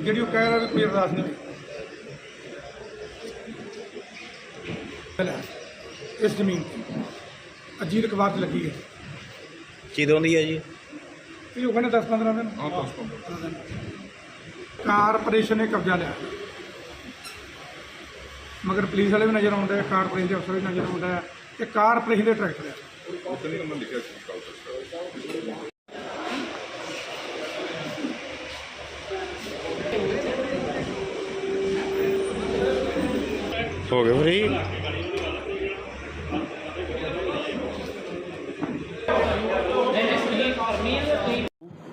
ਜਿਹੜੀ ਉਹ ਕਹਿ ਰਿਹਾ ਵੀ ਕੋਈ ਅਰਦਾਸ ਨਹੀਂ ਇਸ ਜ਼ਮੀਨ ਤੇ ਅਜੀਤ ਕਬਾਰ 'ਚ ਲੱਗੀ ਹੈ ਕਿਦੋਂ ਦੀ ਹੈ ਜੀ ਇਹ ਉਹ ਕਹਿੰਦੇ 10 15 ਦਿਨ ਹਾਂ 10 15 ਦਿਨ ਕਾਰਪੋਰੇਸ਼ਨ ਨੇ ਕਬਜ਼ਾ ਲਿਆ ਮਗਰ ਪੁਲਿਸ ਵਾਲੇ ਵੀ ਨਜ਼ਰ ਆਉਂਦੇ ਆ ਕਾਰਪੋਰੇਸ਼ਨ ਦੇ ਅਫਸਰ ਵੀ ਨਜ਼ਰ ਆਉਂਦਾ ਹੈ ਇਹ ਕਾਰਪੋਰੇਸ਼ਨ ਦੇ ਟਰੈਕਟਰ ਆ ਹੋ ਗਏ ਫਰੀ?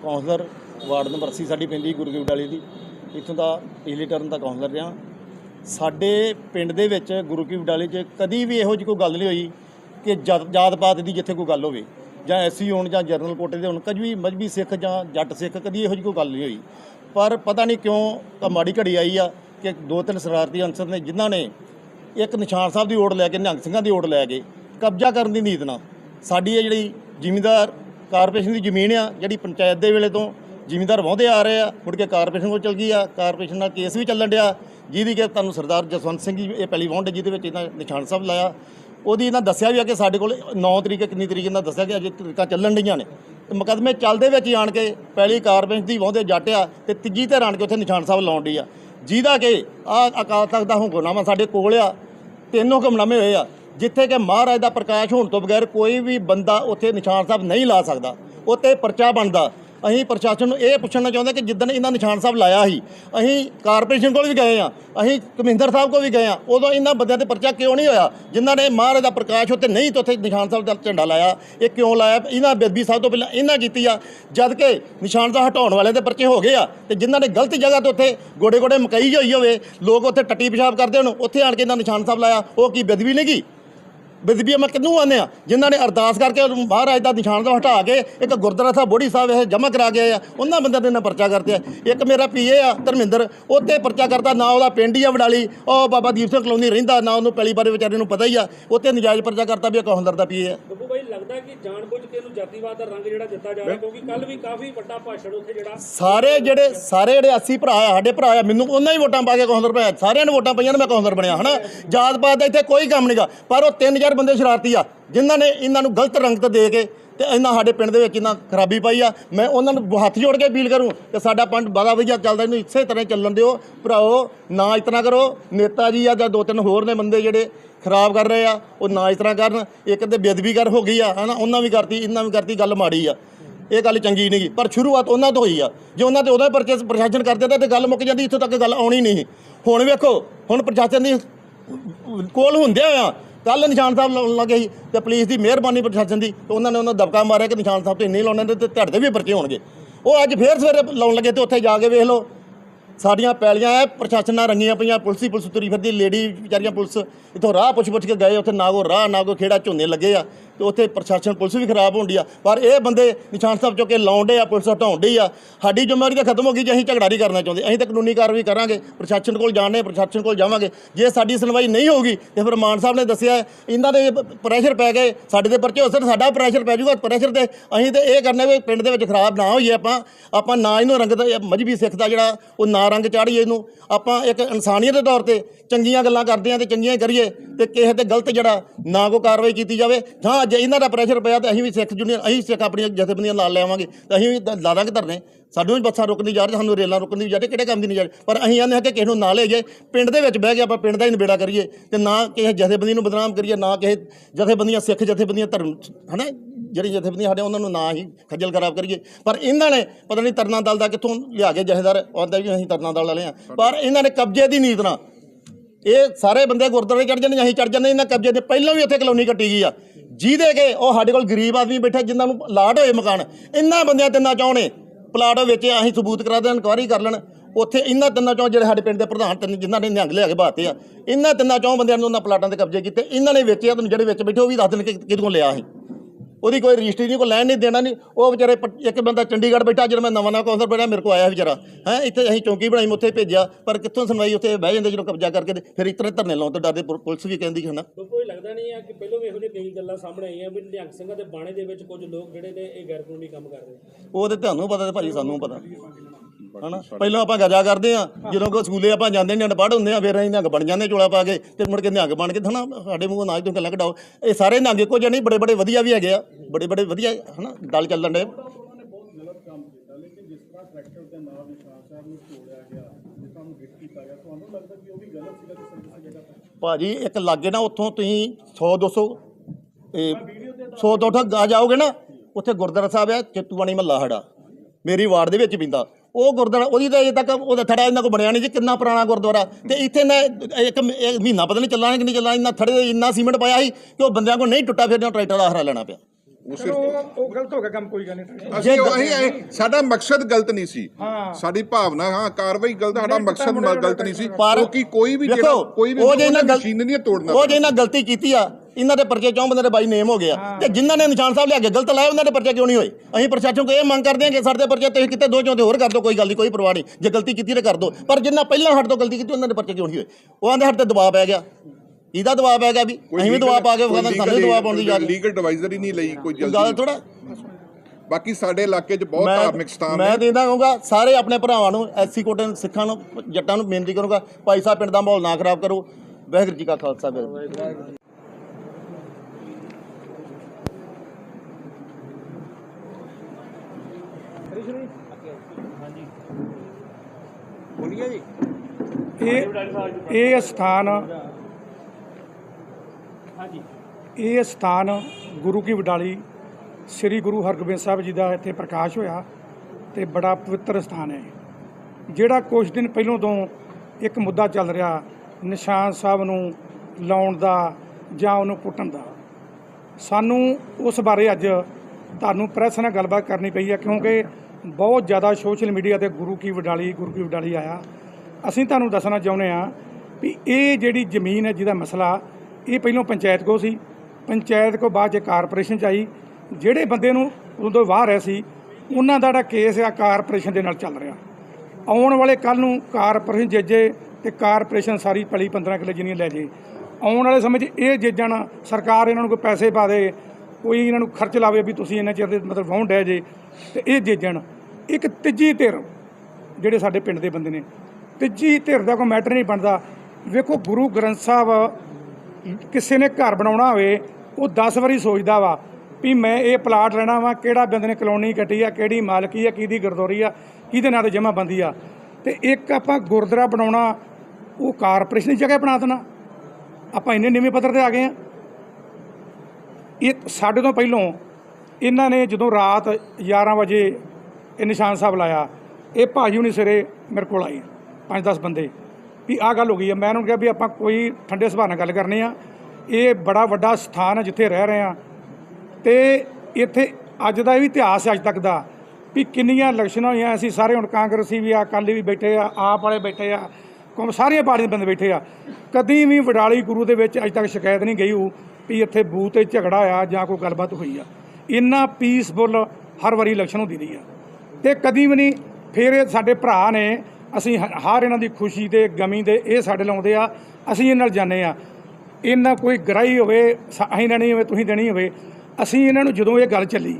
ਕਾਉਂਸਲਰ ਵਾਰਡ ਨੰਬਰ 80 ਸਾਡੀ ਪੈਂਦੀ ਗੁਰਗਿਵ ਡਾਲੀ ਦੀ। ਇੱਥੋਂ ਦਾ ਪਿਛਲੇ ਟਰਨ ਦਾ ਕੌਂਸਲਰ ਰਿਹਾ। ਸਾਡੇ ਪਿੰਡ ਦੇ ਵਿੱਚ ਗੁਰਗਿਵ ਡਾਲੀ 'ਚ ਕਦੀ ਵੀ ਇਹੋ ਜਿਹੀ ਕੋਈ ਗੱਲ ਨਹੀਂ ਹੋਈ। ਕਿ ਜਾਤ ਜਾਤ ਪਾਤ ਦੀ ਜਿੱਥੇ ਕੋਈ ਗੱਲ ਹੋਵੇ, ਜਾਂ ਐਸੀ ਹੋਣ ਜਾਂ ਜਰਨਲ ਕੋਟੇ ਦੇ ਹੋਣ ਕਦੀ ਵੀ ਮਜਬੀ ਸਿੱਖ ਜਾਂ ਜੱਟ ਸਿੱਖ ਕਦੀ ਇਹੋ ਜਿਹੀ ਕੋਈ ਗੱਲ ਨਹੀਂ ਹੋਈ। ਪਰ ਪਤਾ ਨਹੀਂ ਕਿਉਂ ਤਾਂ ਮਾੜੀ ਘੜੀ ਆਈ ਆ ਕਿ ਦੋ ਤਿੰਨ ਸ਼ਰਾਰਤੀ ਅਨਸਰ ਨੇ ਜਿਨ੍ਹਾਂ ਨੇ ਇੱਕ ਨਿਸ਼ਾਨ ਸਾਹਿਬ ਦੀ ਓੜ ਲੈ ਕੇ, ਨਿਹੰਗ ਸਿੰਘਾਂ ਦੀ ਓੜ ਲੈ ਕੇ ਕਬਜ਼ਾ ਕਰਨ ਦੀ ਨੀਤ ਨਾਲ ਸਾਡੀ ਇਹ ਜਿਹੜੀ ਜ਼ਿਮੀਂਦਾਰ ਕਾਰਪੋਰੇਸ਼ਨ ਦੀ ਜ਼ਮੀਨ ਆ, ਜਿਹੜੀ ਪੰਚਾਇਤ ਦੇ ਵੇਲੇ ਤੋਂ ਜ਼ਿਮੀਂਦਾਰ ਵਾਹੁੰਦੇ ਆ ਰਹੇ ਆ, ਮੁੜ ਕੇ ਕਾਰਪੋਰੇਸ਼ਨ ਕੋਲ ਚਲ ਗਈ ਆ, ਕਾਰਪੋਰੇਸ਼ਨ ਨਾਲ ਕੇਸ ਵੀ ਚੱਲਣ ਡਿਆ, ਜਿਹਦੀ ਕਿ ਤੁਹਾਨੂੰ ਸਰਦਾਰ ਜਸਵੰਤ ਸਿੰਘ ਜੀ ਇਹ ਪਹਿਲੀ ਵਾਹੁੰਡ ਜਿਹਦੇ ਵਿੱਚ ਇਹਨਾਂ ਨਿਸ਼ਾਨ ਸਾਹਿਬ ਲਾਇਆ। ਉਹਦੀ ਇਹਨਾਂ ਦੱਸਿਆ ਵੀ ਆ ਕਿ ਸਾਡੇ ਕੋਲ 9 ਤਰੀਕ, ਕਿੰਨੀ ਤਰੀਕ ਇਹਨਾਂ ਦੱਸਿਆ ਕਿ ਅਜੇ ਤਰੀਕਾਂ ਚੱਲਣ ਡੀਆਂ ਨੇ। ਤੇ ਮੁਕੱਦਮੇ ਚੱਲਦੇ ਵਿੱਚ ਹੀ ਆਣ ਕੇ ਪਹਿਲੀ ਕਾਰਪੋਰੇਸ਼ਨ ਦੀ ਵਾਹੁੰਦੇ ਜੱਟ ਆ ਤੇ ਤੀਜੀ ਧਿਰ ਆਣ ਕੇ ਉੱਥੇ ਨਿਸ਼ਾਨ ਸਾਹਿਬ ਲਾਉਣ ਡਈ ਆ। ਜਿਹਦਾ ਕਿ ਆ ਅਕਾਲ ਤਖਤ ਦਾ ਹੁਕਮਨਾਮਾ ਸਾਡੇ ਕੋਲ ਆ, ਤਿੰਨ ਹੁਕਮਨਾਮੇ ਹੋਏ ਆ, ਜਿੱਥੇ ਕਿ ਮਹਾਰਾਜ ਦਾ ਪ੍ਰਕਾਸ਼ ਹੋਣ ਤੋਂ ਬਗੈਰ ਕੋਈ ਵੀ ਬੰਦਾ ਉੱਥੇ ਨਿਸ਼ਾਨ ਸਾਹਿਬ ਨਹੀਂ ਲਾ ਸਕਦਾ। ਉੱਤੇ ਪਰਚਾ ਬਣਦਾ। ਅਸੀਂ ਪ੍ਰਸ਼ਾਸਨ ਨੂੰ ਇਹ ਪੁੱਛਣਾ ਚਾਹੁੰਦੇ ਕਿ ਜਿੱਦਣ ਇਹਨਾਂ ਨਿਸ਼ਾਨ ਸਾਹਿਬ ਲਾਇਆ ਸੀ, ਅਸੀਂ ਕਾਰਪੋਰੇਸ਼ਨ ਕੋਲ ਵੀ ਗਏ ਆ ਅਸੀਂ ਕਮਿੰਦਰ ਸਾਹਿਬ ਕੋਲ ਵੀ ਗਏ ਆ ਉਦੋਂ ਇਹਨਾਂ ਬੰਦਿਆਂ ਤੇ ਪਰਚਾ ਕਿਉਂ ਨਹੀਂ ਹੋਇਆ? ਜਿਨ੍ਹਾਂ ਨੇ ਮਹਾਰਾਜ ਦਾ ਪ੍ਰਕਾਸ਼ ਉੱਤੇ ਨਹੀਂ ਤੇ ਉੱਥੇ ਨਿਸ਼ਾਨ ਸਾਹਿਬ ਦਾ ਝੰਡਾ ਲਾਇਆ, ਇਹ ਕਿਉਂ ਲਾਇਆ? ਇਹਨਾਂ ਬੇਦਬੀ ਸਾਹਿਬ ਤੋਂ ਪਹਿਲਾਂ ਇਹਨਾਂ ਕੀਤੀ ਆ, ਜਦ ਕਿ ਨਿਸ਼ਾਨ ਸਾਹਿਬ ਹਟਾਉਣ ਵਾਲਿਆਂ ਦੇ ਪਰਚੇ ਹੋ ਗਏ ਆ, ਤੇ ਜਿਨ੍ਹਾਂ ਨੇ ਗਲਤ ਜਗ੍ਹਾ ਤੇ ਉੱਥੇ ਗੋੜੇ ਗੋੜੇ ਮਕਈ ਹੋਈ ਹੋਵੇ, ਲੋਕ ਉੱਥੇ ਟੱਟੀ ਪਿਸ਼ਾਬ ਕਰਦੇ ਹੋਣ, ਉੱਥੇ ਆਣ ਕੇ ਇਹਨਾਂ ਨਿਸ਼ਾਨ ਸਾਹਿਬ ਲਾਇਆ, ਉਹ ਕੀ ਬੇਦਬੀ ਨਹੀਂ ਗੀ ਬੇਦਬੀ ਮੈਂ ਕਿਹਨੂੰ ਆਉਂਦੇ ਆ? ਜਿਨ੍ਹਾਂ ਨੇ ਅਰਦਾਸ ਕਰਕੇ ਮਹਾਰਾਜ ਦਾ ਨਿਸ਼ਾਨ ਤੋਂ ਹਟਾ ਕੇ ਇੱਕ ਗੁਰਦੁਆਰਾ ਸਾਹਿਬ, ਬੋੜੀ ਸਾਹਿਬ ਇਹ ਜਮ੍ਹਾਂ ਕਰਾ ਗਏ ਆ। ਉਹਨਾਂ ਬੰਦਿਆਂ ਦੇ ਨਾਲ ਪਰਚਾ ਕਰਦੇ ਆ। ਇੱਕ ਮੇਰਾ ਪੀਏ ਆ ਧਰਮਿੰਦਰ ਉੱਤੇ ਪਰਚਾ ਕਰਦਾ, ਨਾ ਉਹਦਾ ਪਿੰਡ ਹੀ ਆ ਵਡਾਲੀ। ਉਹ ਬਾਬਾ ਦੀਪ ਸਿੰਘ ਕਲੋਨੀ ਰਹਿੰਦਾ, ਨਾ ਉਹਨੂੰ ਪਹਿਲੀ ਬਾਰੇ ਵਿਚਾਰੇ ਨੂੰ ਪਤਾ ਹੀ ਆ। ਉੱਤੇ ਨਜਾਇਜ਼ ਪਰਚਾ ਕਰਤਾ ਵੀ ਕੌਂਸਲਰ ਦਾ ਪੀਏ ਆ। ਲੱਗਦਾ ਕਿ ਜਾਣਬੁੱਝ ਕੇ ਇਹਨੂੰ ਜਾਤੀਵਾਦ ਦਾ ਰੰਗ ਜਿਹੜਾ ਦਿੱਤਾ ਜਾ ਰਿਹਾ ਕਿਉਂਕਿ ਕੱਲ ਵੀ ਕਾਫੀ ਵੱਡਾ ਭਾਸ਼ਣ ਉੱਥੇ ਜਿਹੜਾ ਸਾਰੇ ਜਿਹੜੇ ਸਾਰੇ ਜਿਹੜੇ 80 ਭਰਾ ਆ ਸਾਡੇ ਭਰਾ ਆ ਮੈਨੂੰ ਉਹਨਾਂ ਹੀ ਵੋਟਾਂ ਪਾ ਕੇ ਕੌਂਸਲਰ ਬਣਾਇਆ ਸਾਰਿਆਂ ਨੇ ਵੋਟਾਂ ਪਈਆਂ ਨੇ ਮੈਂ ਕੌਂਸਲਰ ਬਣਿਆ ਹਨਾ? ਜਾਤ ਪਾਤ ਦਾ ਇੱਥੇ ਕੋਈ ਕੰਮ ਨਹੀਂਗਾ ਪਰ ਉਹ 3000 ਬੰਦੇ ਸ਼ਰਾਰਤੀ ਆ ਜਿਨ੍ਹਾਂ ਨੇ ਇਹਨਾਂ ਨੂੰ ਗਲਤ ਰੰਗਤ ਦੇ ਕੇ ਤੇ ਇਹਨਾਂ ਸਾਡੇ ਪਿੰਡ ਦੇ ਵਿੱਚ ਇਹਨਾਂ ਖਰਾਬੀ ਪਾਈ ਆ। ਮੈਂ ਉਹਨਾਂ ਨੂੰ ਹੱਥ ਜੋੜ ਕੇ ਅਪੀਲ ਕਰੂੰ ਕਿ ਸਾਡਾ ਪਿੰਡ ਬੜਾ ਵਧੀਆ ਚੱਲਦਾ ਇਹਨੂੰ ਇਸੇ ਤਰ੍ਹਾਂ ਹੀ ਚੱਲਣ ਦਿਓ। ਭਰਾਓ ਨਾ ਇਸ ਤਰ੍ਹਾਂ ਕਰੋ। ਨੇਤਾ ਜੀ ਆ ਜਾਂ ਦੋ ਤਿੰਨ ਹੋਰ ਨੇ ਬੰਦੇ ਜਿਹੜੇ ਖਰਾਬ ਕਰ ਰਹੇ ਆ, ਉਹ ਨਾ ਇਸ ਤਰ੍ਹਾਂ ਕਰਨ। ਇੱਕ ਤੇ ਬੇਅਦਬੀ ਕਰ ਹੋ ਗਈ ਆ, ਹਨਾ? ਉਹਨਾਂ ਵੀ ਕਰਤੀ, ਇਹਨਾਂ ਵੀ ਕਰਤੀ, ਗੱਲ ਮਾੜੀ ਆ। ਇਹ ਗੱਲ ਚੰਗੀ ਨਹੀਂ ਗੀ। ਪਰ ਸ਼ੁਰੂਆਤ ਉਹਨਾਂ ਤੋਂ ਹੋਈ ਆ। ਜੇ ਉਹਨਾਂ ਤੇ ਉਹਦਾ ਪਰਚੇਸ ਪ੍ਰਸ਼ਾਸਨ ਕਰ ਦਿੰਦਾ ਤੇ ਗੱਲ ਮੁੱਕ ਜਾਂਦੀ, ਇੱਥੋਂ ਤੱਕ ਗੱਲ ਆਉਣੀ ਨਹੀਂ। ਹੁਣ ਵੇਖੋ, ਹੁਣ ਪ੍ਰਸ਼ਾਸਨ ਦੀ ਕੋਲ ਹੁੰਦੇ ਆ। ਕੱਲ ਨਿਸ਼ਾਨ ਸਾਹਿਬ ਲਾਉਣ ਲੱਗੇ ਸੀ ਤੇ ਪੁਲਿਸ ਦੀ ਮਿਹਰਬਾਨੀ ਪ੍ਰਸ਼ਾਸਨ ਦੀ ਤੇ ਉਹਨਾਂ ਨੇ ਉਹਨਾਂ ਦਬਕਾ ਮਾਰਿਆ ਕਿ ਨਿਸ਼ਾਨ ਸਾਹਿਬ ਤੇ ਨਹੀਂ ਲਾਉਣੇ ਤੇ ਤੁਹਾਡੇ ਤੇ ਵੀ ਪਰਚੇ ਹੋਣਗੇ। ਉਹ ਅੱਜ ਫੇਰ ਸਵੇਰੇ ਲਾਉਣ ਲੱਗੇ ਤੇ ਉੱਥੇ ਜਾ ਕੇ ਵੇਖ ਲਓ, ਸਾਡੀਆਂ ਪੈਲੀਆਂ ਐ, ਪ੍ਰਸ਼ਾਸਨ ਨਾਲ ਰੰਗੀਆਂ ਪਈਆਂ, ਪੁਲਿਸ ਹੀ ਪੁਲਿਸ ਤੁਰੀ ਫਿਰਦੀ, ਲੇਡੀ ਵਿਚਾਰੀਆਂ ਪੁਲਿਸ ਇਥੋਂ ਰਾਹ ਪੁੱਛ ਪੁੱਛ ਕੇ ਗਏ, ਉੱਥੇ ਨਾ ਕੋ ਰਾਹ, ਨਾ ਕੋ ਖੇੜਾ, ਝੋਨੇ ਲੱਗੇ ਆ। ਤੇ ਉੱਥੇ ਪ੍ਰਸ਼ਾਸਨ ਪੁਲਿਸ ਵੀ ਖਰਾਬ ਹੁੰਦੀ ਆ। ਪਰ ਇਹ ਬੰਦੇ ਨਿਸ਼ਾਨ ਸਾਹਿਬ ਚੁੱਕ ਕੇ ਲਾਉਂਦੇ ਆ, ਪੁਲਿਸ ਹਟਾਉਣ ਡਈ ਆ। ਸਾਡੀ ਜ਼ਿੰਮੇਵਾਰੀ ਤਾਂ ਖਤਮ ਹੋ ਗਈ ਜੇ, ਅਸੀਂ ਝਗੜਾ ਨਹੀਂ ਕਰਨਾ ਚਾਹੁੰਦੇ। ਅਸੀਂ ਤਾਂ ਕਾਨੂੰਨੀ ਕਾਰਵਾਈ ਕਰਾਂਗੇ, ਪ੍ਰਸ਼ਾਸਨ ਕੋਲ ਜਾਣੇ, ਪ੍ਰਸ਼ਾਸਨ ਕੋਲ ਜਾਵਾਂਗੇ। ਜੇ ਸਾਡੀ ਸੁਣਵਾਈ ਨਹੀਂ ਹੋਊਗੀ, ਤੇ ਫਿਰ ਮਾਨ ਸਾਹਿਬ ਨੇ ਦੱਸਿਆ, ਇਹਨਾਂ ਦੇ ਪ੍ਰੈਸ਼ਰ ਪੈ ਗਏ, ਸਾਡੇ ਤੇ ਪਰਚੇ ਹੋ ਸਕਣ ਸਾਡਾ ਪ੍ਰੈਸ਼ਰ ਪੈ ਜਾਊਗਾ ਪ੍ਰੈਸ਼ਰ ਤੇ। ਅਸੀਂ ਤੇ ਇਹ ਕਰਨਾ ਵੀ ਪਿੰਡ ਦੇ ਵਿੱਚ ਖਰਾਬ ਨਾ ਹੋਈਏ ਆਪਾਂ। ਆਪਾਂ ਨਾ ਇਹਨੂੰ ਰੰਗ ਦਾ ਮਜਬੀ ਸਿੱਖ ਦਾ ਜਿਹੜਾ, ਉਹ ਨਾ ਰੰਗ ਚਾੜੀਏ ਇਹਨੂੰ। ਆਪਾਂ ਇੱਕ ਇਨਸਾਨੀਅਤ ਦੇ ਤੌਰ ਤੇ ਚੰਗੀਆਂ ਗੱਲਾਂ ਕਰਦੇ ਆ ਤੇ ਚੰਗੀਆਂ ਕਰੀਏ। ਤੇ ਕਿਸੇ ਤੇ ਗਲਤ ਜਿਹੜਾ, ਨਾ ਕੋ ਕਾਰਵਾਈ ਕੀਤੀ ਜਾਵੇ। ਹਾਂ ਜੇ ਇਹਨਾਂ ਦਾ ਪ੍ਰੈਸ਼ਰ ਪਿਆ ਤੇ ਅਸੀਂ ਵੀ ਸਿੱਖ ਜੁਨੀਅਰ, ਅਸੀਂ ਸਿੱਖ ਆਪਣੀਆਂ ਜਥੇਬੰਦੀਆਂ ਨਾਲ ਲਿਆਵਾਂਗੇ ਤੇ ਅਸੀਂ ਵੀ ਲਾ ਦਾਂਗੇ ਧਰਨੇ। ਸਾਨੂੰ ਵੀ ਬੱਸਾਂ ਰੁਕਣ ਦੀ ਜਾ ਰਹੀ ਸਾਨੂੰ ਰੇਲਾਂ ਰੁਕਣ ਦੀ ਜਾ ਰਹੀ ਕਿਹੜੇ ਕੰਮ ਦੀ ਨਹੀਂ ਜਾ ਪਰ ਅਸੀਂ ਆਨੇ ਹਾਂ ਕਿ ਕਿਸੇ ਨੂੰ ਨਾ ਲੈ ਜਾਏ ਪਿੰਡ ਦੇ ਵਿੱਚ ਬਹਿ ਕੇ ਆਪਾਂ ਪਿੰਡ ਦਾ ਹੀ ਨਿਬੇੜਾ ਕਰੀਏ ਤੇ ਨਾ ਕਿਸੇ ਜਥੇਬੰਦੀ ਨੂੰ ਬਦਨਾਮ ਕਰੀਏ, ਨਾ ਕਿਸੇ ਜਥੇਬੰਦੀਆਂ, ਸਿੱਖ ਜਥੇਬੰਦੀਆਂ ਧਰਮ ਹਨਾ? ਜਿਹੜੀ ਜਥੇਬੰਦੀਆਂ ਸਾਡੇ, ਉਹਨਾਂ ਨੂੰ ਨਾ ਹੀ ਖੱਜਲ ਖਰਾਬ ਕਰੀਏ। ਪਰ ਇਹਨਾਂ ਨੇ ਪਤਾ ਨਹੀਂ ਤਰਨਾ ਦਲ ਦਾ ਕਿੱਥੋਂ ਲਿਆ ਕੇ ਜਥੇਦਾਰ ਆਉਂਦਾ ਵੀ ਅਸੀਂ ਤਰਨਾ ਦਲ ਵਾਲੇ ਆ ਪਰ ਇਹਨਾਂ ਨੇ ਕਬਜ਼ੇ ਦੀ ਨੀਤ ਨਾਲ ਇਹ ਸਾਰੇ ਬੰਦੇ ਗੁਰਦੁਆਰੇ ਚੜ ਜਾਂਦੇ ਅਸੀਂ ਚੜ ਜਾਂਦੇ ਇਹਨਾਂ ਕਬਜ਼ੇ ਦੇ ਪਹਿਲਾਂ ਵੀ ਉੱਥੇ ਕਲੋਨੀ ਕੱਟੀ ਗਈ ਆ। ਜਿਹਦੇ ਕੇ ਉਹ ਸਾਡੇ ਕੋਲ ਗਰੀਬ ਆਦਮੀ ਬੈਠਾ, ਜਿਨ੍ਹਾਂ ਨੂੰ ਲਾਟ ਹੋਏ ਮਕਾਨ। ਇਹਨਾਂ ਬੰਦਿਆਂ ਤਿੰਨਾਂ ਚਾਹੁੰਨੇ ਪਲਾਟ ਵਿੱਚ ਅਸੀਂ ਸਬੂਤ ਕਰਾ ਦੇਣ ਇਨਕੁਆਰੀ ਕਰ ਲੈਣ। ਉੱਥੇ ਇਹਨਾਂ ਤਿੰਨਾਂ ਚੋਂ ਜਿਹੜੇ ਸਾਡੇ ਪਿੰਡ ਦੇ ਪ੍ਰਧਾਨ ਤਿੰਨ, ਜਿਨ੍ਹਾਂ ਨੇ ਨਿਹੰਗ ਲਿਆ ਕੇ ਬਾਤੇ ਆ ਇਹਨਾਂ ਤਿੰਨਾਂ ਚੋਂ ਬੰਦਿਆਂ ਨੂੰ ਉਹਨਾਂ ਪਲਾਟਾਂ 'ਤੇ ਕਬਜ਼ੇ ਕੀਤੇ, ਇਹਨਾਂ ਨੇ ਵੇਚਿਆ, ਤੁਹਾਨੂੰ ਜਿਹੜੇ ਵਿੱਚ ਬੈਠੇ ਉਹ ਵੀ ਦੱਸ ਦੇਣ ਕਿ ਕਿਦੋਂ ਲਿਆ ਸੀ ਉਹਦੀ ਕੋਈ ਰਜਿਸਟਰੀ ਨਹੀਂ ਕੋਈ ਲੈਣ ਨਹੀਂ ਦੇਣਾ ਨਹੀਂ ਉਹ ਵਿਚਾਰੇ ਪ- ਇੱਕ ਬੰਦਾ ਚੰਡੀਗੜ੍ਹ ਬੈਠਾ ਜਦੋਂ ਮੈਂ ਨਵਾਂ ਨਵਾਂ ਕੌਂਸਲ ਬਣਿਆ ਮੇਰੇ ਕੋਲ ਆਇਆ ਵਿਚਾਰਾ ਹੈ ਇੱਥੇ ਅਸੀਂ ਚੌਂਕੀ ਬਣਾਈ ਉੱਥੇ ਭੇਜਿਆ ਪਰ ਕਿੱਥੋਂ ਸੁਣਵਾਈ ਉੱਥੇ ਬਹਿ ਜਾਂਦੇ ਜਦੋਂ ਕਬਜ਼ਾ ਕਰਕੇ ਤੇ ਫਿਰ ਇਤਨੇ ਧਰਨੇ ਲਾਉਣ ਤੋਂ ਡਰਦੇ ਪੁ- ਪੁਲਿਸ ਵੀ ਕਹਿੰਦੀ ਹੈ ਨਾ। ਕੋਈ ਲੱਗਦਾ ਨਹੀਂ ਹੈ ਕਿ ਪਹਿਲਾਂ ਵੀ ਇਹੋ ਜਿਹੀ ਕਈ ਗੱਲਾਂ ਸਾਹਮਣੇ ਆਈਆਂ ਵੀ ਨਿਹੰਗ ਸਿੰਘਾਂ ਦੇ ਬਾਣੇ ਦੇ ਵਿੱਚ ਕੁਝ ਲੋਕ ਜਿਹੜੇ ਨੇ ਇਹ ਗੈਰ ਕਾਨੂੰਨੀ ਕੰਮ ਕਰ ਰਹੇ ਨੇ। ਉਹ ਤੇ ਤੁਹਾਨੂੰ ਪਤਾ ਤੇ ਭਾਜੀ ਸਾਨੂੰ ਪਤਾ। ਹਨਾ? ਪਹਿਲਾਂ ਆਪਾਂ ਗਜਾ ਕਰਦੇ ਆ ਜਦੋਂ ਕੋ ਸਕੂਲੇ ਆਪਾਂ ਜਾਂਦੇ ਨੇ ਅਨਪੜ੍ਹ ਹੁੰਦੇ ਆ ਫਿਰ ਅਸੀਂ ਨਿਹੰਗ ਬਣ ਜਾਂਦੇ ਚੋਲਾ ਪਾ ਕੇ ਤੇ ਮੁੜ ਕੇ ਨਿਹੰਗ ਬਣ ਕੇ ਹਨਾ ਸਾਡੇ ਮੂੰਹੋਂ ਨਾਜ ਤੋਂ ਗੱਲਾਂ ਕਢਾਓ। ਇਹ ਸਾਰੇ ਨਿਹੰਗ ਇੱਕੋ ਜਿਹੇ ਨਹੀਂ ਬੜੇ ਬੜੇ ਵਧੀਆ ਵੀ ਹੈਗੇ ਆ ਬੜੇ ਬੜੇ ਵਧੀਆ ਹਨਾ? ਦਲ ਚੱਲਣ ਦੇ ਭਾਜੀ ਇੱਕ ਲਾਗੇ ਨਾ ਉੱਥੋਂ ਤੁਸੀਂ 100 200 ਇਹ 100 ਤੋਂ ਉੱਠ ਗਾ ਜਾਓਗੇ ਨਾ ਉੱਥੇ ਗੁਰਦੁਆਰਾ ਸਾਹਿਬ ਹੈ ਚਿੱਤੂਵਾਣੀ ਮਹੱਲਾ ਸਾਡਾ। ਮੇਰੀ ਵਾਰਡ ਦੇ ਵਿੱਚ ਪਿੰਦਾ। ਉਹ ਗੁਰਦੁਆਰਾ ਉਹਦੀ ਤਾਂ ਅਜੇ ਤੱਕ ਉਹਦਾ ਥੜਾ ਇਹਨਾਂ ਕੋ ਬਣਿਆ ਨਹੀਂ ਜੀ ਕਿੰਨਾ ਪੁਰਾਣਾ ਗੁਰਦੁਆਰਾ। ਤੇ ਇੱਥੇ ਨਾ ਇੱਕ ਮ- ਇੱਕ ਮਹੀਨਾ ਪਤਾ ਨਹੀਂ ਚੱਲਣਾ ਕਿ ਨਹੀਂ ਚੱਲਣਾ ਇੰਨਾ ਥੜੇ ਇੰਨਾ ਸੀਮੈਂਟ ਪਾਇਆ ਸੀ ਕਿ ਉਹ ਬੰਦਿਆਂ ਕੋ ਨਹੀਂ ਟੁੱਟਾ ਫਿਰ ਟਰੈਕਟਰ ਦਾ ਹਰਾ ਲੈਣਾ ਪਿਆ। ਉਹ ਗਲਤ ਹੋ ਗਿਆ ਕੰਮ ਕੋਈ ਗੱਲ ਨਹੀਂ ਅਸੀਂ ਅਸੀਂ ਸਾਡਾ ਮਕਸਦ ਗਲਤ ਨਹੀਂ ਸੀ। ਸਾਡੀ ਭਾਵਨਾ ਹਾਂ ਕਾਰਵਾਈ ਗਲਤ ਸਾਡਾ ਮਕਸਦ ਗਲਤ ਨਹੀਂ ਸੀ। ਪਰ ਕਿਉਂਕਿ ਕੋਈ ਵੀ ਜਿਹੜਾ ਕੋਈ ਵੀ ਮਸ਼ੀਨ ਨਹੀਂ ਤੋੜਨਾ ਉਹ ਜੇ ਇਹਨਾਂ ਗਲਤੀ ਕੀਤੀ ਆ ਇਹਨਾਂ ਦੇ ਪਰਚੇ ਚੌਂ ਬੰਦੇ ਦੇ ਬਾਈ ਨੇਮ ਹੋ ਗਿਆ ਤੇ ਜਿਨ੍ਹਾਂ ਨੇ ਨਿਸ਼ਾਨ ਸਾਹਿਬ ਲਿਆ ਕੇ ਗਲਤ ਲਾਇਆ ਉਹਨਾਂ ਦੇ ਪਰਚੇ ਕਿਉਂ ਨਹੀਂ ਹੋਏ? ਅਸੀਂ ਪ੍ਰਸ਼ਾਸਨ ਕੋ ਇਹ ਮੰਗ ਕਰਦੇ ਹਾਂ ਕਿ ਸਾਡੇ ਪਰਚੇ ਤੁਸੀਂ ਕਿਤੇ ਦੋ ਚੌਂ ਦੇ ਹੋਰ ਕਰ ਦਿਓ ਕੋਈ ਗੱਲ ਨਹੀਂ ਕੋਈ ਪਰਵਾਹ ਨਹੀਂ। ਜੇ ਗਲਤੀ ਕੀਤੀ ਤੇ ਕਰ ਦਿਓ। ਪਰ ਜਿਨ੍ਹਾਂ ਪਹਿਲਾਂ ਸਾਡੇ ਤੋਂ ਗਲਤੀ ਕੀਤੀ ਉਹਨਾਂ ਦੇ ਪਰਚੇ ਕਿਉਂ ਨਹੀਂ ਹੋਏ? ਉਹ ਆਂਦੇ ਸਾਡੇ ਤੇ ਦਬਾਅ ਪੈ ਗਿਆ। ਇਹਦਾ ਦਬਾਅ ਪੈ ਗਿਆ ਵੀ? ਅਸੀਂ ਵੀ ਦਬਾਅ ਪਾ ਕੇ ਵਿਖਾਉਂਦੇ ਸਾਨੂੰ ਦਬਾਅ ਪਾਉਣ ਦੀ ਇਜਾਜ਼ਤ ਲੀਗਲ ਐਡਵਾਈਜ਼ਰੀ ਨਹੀਂ ਲਈ ਕੋਈ ਗੱਲ ਜਲਦੀ ਥੋੜਾ ਬਾਕੀ ਸਾਡੇ ਇਲਾਕੇ 'ਚ ਬਹੁਤ ਧਾਰਮਿਕ ਸਥਾਨ ਮੈਂ ਕਹਿੰਦਾ ਕਹੂੰਗਾ ਸਾਰੇ ਆਪਣੇ ਭਰਾਵਾਂ ਨੂੰ ਐਸਸੀ ਕੋਟੇ ਨੂੰ ਸਿੱਖਾਂ ਨੂੰ ਜੱਟਾਂ ਨੂੰ ਬੇਨਤੀ ਕਰੂੰਗਾ ਭਾਈ ਸਾਹਿਬ ਪਿੰਡ ਦਾ ਮਾਹੌਲ ਨਾ ਖਰਾਬ ਕਰੋ। ਵਾਹਿਗੁਰੂ ਜੀ ਕਾ ਖਾਲਸਾ ਵਾਹਿਗੁਰੂ ਜੀ। ਇਹ ਇਹ ਸਥਾਨ ਇਹ ਸਥਾਨ ਗੁਰੂ ਕੀ ਵਡਾਲੀ ਸ੍ਰੀ ਗੁਰੂ ਹਰਗੋਬਿੰਦ ਸਾਹਿਬ ਜੀ ਦਾ ਇੱਥੇ ਪ੍ਰਕਾਸ਼ ਹੋਇਆ ਤੇ ਬੜਾ ਪਵਿੱਤਰ ਸਥਾਨ ਹੈ। ਜਿਹੜਾ ਕੁਝ ਦਿਨ ਪਹਿਲਾਂ ਤੋਂ ਇੱਕ ਮੁੱਦਾ ਚੱਲ ਰਿਹਾ ਨਿਸ਼ਾਨ ਸਾਹਿਬ ਨੂੰ ਲਾਉਣ ਦਾ ਜਾਂ ਉਹਨੂੰ ਪੁੱਟਣ ਦਾ। ਸਾਨੂੰ ਉਸ ਬਾਰੇ ਅੱਜ ਤੁਹਾਨੂੰ ਪ੍ਰੈਸ ਨਾਲ ਗੱਲਬਾਤ ਕਰਨੀ ਪਈ ਹੈ ਕਿਉਂਕਿ ਬਹੁਤ ਜ਼ਿਆਦਾ ਸੋਸ਼ਲ ਮੀਡੀਆ ਤੇ ਗੁਰੂ ਕੀ ਵਡਾਲੀ, ਗੁਰੂ ਕੀ ਵਡਾਲੀ ਆਇਆ। ਅਸੀਂ ਤੁਹਾਨੂੰ ਦੱਸਣਾ ਚਾਹੁੰਦੇ ਹਾਂ ਵੀ ਇਹ ਜਿਹੜੀ ਜ਼ਮੀਨ ਹੈ, ਜਿਹਦਾ ਮਸਲਾ, ਇਹ ਪਹਿਲਾਂ ਪੰਚਾਇਤ ਕੋ ਸੀ। ਪੰਚਾਇਤ ਕੋ ਬਾਅਦ ਚ ਕਾਰਪੋਰੇਸ਼ਨ ਚ ਆਈ। ਜਿਹੜੇ ਬੰਦੇ ਨੂੰ ਉਦੋਂ ਵਾਹ ਰਹੇ ਸੀ, ਉਹਨਾਂ ਦਾ ਜਿਹੜਾ ਕੇਸ ਆ, ਕਾਰਪੋਰੇਸ਼ਨ ਦੇ ਨਾਲ ਚੱਲ ਰਿਹਾ। ਆਉਣ ਵਾਲੇ ਕੱਲ ਨੂੰ ਕਾਰਪੋਰੇਸ਼ਨ ਜੱਜੇ ਤੇ ਕਾਰਪੋਰੇਸ਼ਨ ਸਾਰੀ ਪਲੀ 15 ਕਿੱਲੇ ਜਿੰਨੀ ਲੈ ਜੇ। ਆਉਣ ਵਾਲੇ ਸਮੇਂ 'ਚ ਇਹ ਜੱਜਣ ਸਰਕਾਰ ਇਹਨਾਂ ਨੂੰ ਕੋਈ ਪੈਸੇ ਪਾ ਦੇ, ਕੋਈ ਇਹਨਾਂ ਨੂੰ ਖਰਚ ਲਾਵੇ ਵੀ ਤੁਸੀਂ ਇਹਨਾਂ ਚਿਰ ਦੇ ਮਤਲਬ ਵਾਹੁਣ ਡੈ ਜੇ। ਤੇ ਇਹ ਜੇਜਣ, ਇੱਕ ਤੀਜੀ ਧਿਰ ਜਿਹੜੇ ਸਾਡੇ ਪਿੰਡ ਦੇ ਬੰਦੇ ਨੇ, ਤੀਜੀ ਧਿਰ ਦਾ ਕੋਈ ਮੈਟਰ ਨਹੀਂ ਬਣਦਾ। ਵੇਖੋ, ਗੁਰੂ ਗ੍ਰੰਥ ਸਾਹਿਬ ਕਿਸੇ ਨੇ ਘਰ ਬਣਾਉਣਾ ਹੋਵੇ, ਉਹ 10 ਵਾਰੀ ਸੋਚਦਾ ਵਾ ਵੀ ਮੈਂ ਇਹ ਪਲਾਟ ਲੈਣਾ ਵਾ, ਕਿਹੜਾ ਬੰਦੇ ਨੇ ਕਲੋਨੀ ਕੱਟੀ ਆ, ਕਿਹੜੀ ਮਾਲਕੀ ਆ, ਕਿਹਦੀ ਗਰਦੌਰੀ ਆ, ਕਿਹਦੇ ਨਾਂ ਤੇ ਜਮ੍ਹਾਂਬੰਦੀ ਆ। ਤੇ ਇੱਕ ਆਪਾਂ ਗੁਰਦੁਆਰਾ ਬਣਾਉਣਾ, ਉਹ ਕਾਰਪੋਰੇਸ਼ਨ ਦੀ ਜਗ੍ਹਾ ਬਣਾ ਦੇਣਾ। ਆਪਾਂ ਇੰਨੇ ਨੀਵੇਂ ਪੱਧਰ ਤੇ ਆ ਗਏ ਆ। ਇਹ ਸਾਡੇ ਤੋਂ ਪਹਿਲੋਂ ਇਹਨਾਂ ਨੇ ਜਦੋਂ ਰਾਤ 11 ਵਜੇ ਇਹ ਨਿਸ਼ਾਨ ਸਾਹਿਬ ਲਾਇਆ, ਇਹ ਭਾਜੀ ਹੁਣੀ ਸਿਰੇ ਮੇਰੇ ਕੋਲ ਆਏ 5-10 ਬੰਦੇ। ਵੀ ਆਹ ਗੱਲ ਹੋ ਗਈ ਆ। ਮੈਂ ਉਹਨਾਂ ਨੂੰ ਕਿਹਾ ਵੀ ਆਪਾਂ ਕੋਈ ਠੰਡੇ ਸੁਭਾਅ ਨਾਲ ਗੱਲ ਕਰਨੀ ਆ। ਇਹ ਬੜਾ ਵੱਡਾ ਸਥਾਨ ਹੈ ਜਿੱਥੇ ਰਹਿ ਰਹੇ ਆ। ਤੇ ਇੱਥੇ ਅੱਜ ਦਾ ਇਹ ਵੀ ਇਤਿਹਾਸ ਹੈ ਅੱਜ ਤੱਕ ਦਾ, ਵੀ ਕਿੰਨੀਆਂ ਇਲੈਕਸ਼ਨਾਂ ਹੋਈਆਂ ਅਸੀਂ ਸਾਰੇ ਹੁਣ ਕਾਂਗਰਸੀ ਵੀ ਆ, ਅਕਾਲੀ ਵੀ ਬੈਠੇ ਆ, ਆਪ ਵਾਲੇ ਬੈਠੇ ਆ, ਕੌਮ ਸਾਰੀਆਂ ਪਾਰਟੀਆਂ ਦੇ ਬੰਦੇ ਬੈਠੇ ਆ। ਕਦੀ ਵੀ ਵਡਾਲੀ ਗੁਰੂ ਦੇ ਵਿੱਚ ਅੱਜ ਤੱਕ ਸ਼ਿਕਾਇਤ ਨਹੀਂ ਗਈ ਹੋ ਵੀ ਇੱਥੇ ਬੂਥ ਤੇ ਝਗੜਾ ਆ ਜਾਂ ਕੋਈ ਗੱਲਬਾਤ ਹੋਈ ਆ। ਇੰਨਾ ਪੀਸਫੁਲ ਹਰ ਵਾਰੀ ਇਲੈਕਸ਼ਨ ਹੁੰਦੀ ਰਹੀ ਆ। ਤੇ ਕਦੀ ਵੀ ਨਹੀਂ ਫਿਰ ਇਹ ਸਾਡੇ ਭਰਾ ਨੇ, ਅਸੀਂ ਹ- ਹਰ ਇਹਨਾਂ ਦੀ ਖੁਸ਼ੀ ਦੇ, ਗਮੀ ਦੇ, ਇਹ ਸਾਡੇ ਲਾਉਂਦੇ ਆ, ਅਸੀਂ ਇਹਨਾਂ ਨਾਲ ਜਾਂਦੇ ਆ। ਇਹਨਾਂ ਕੋਈ ਗਰਾਈ ਹੋਵੇ ਅਸੀਂ ਲੈਣੀ ਹੋਵੇ, ਤੁਸੀਂ ਦੇਣੀ ਹੋਵੇ, ਅਸੀਂ ਇਹਨਾਂ ਨੂੰ ਜਦੋਂ ਇਹ ਗੱਲ ਚੱਲੀ,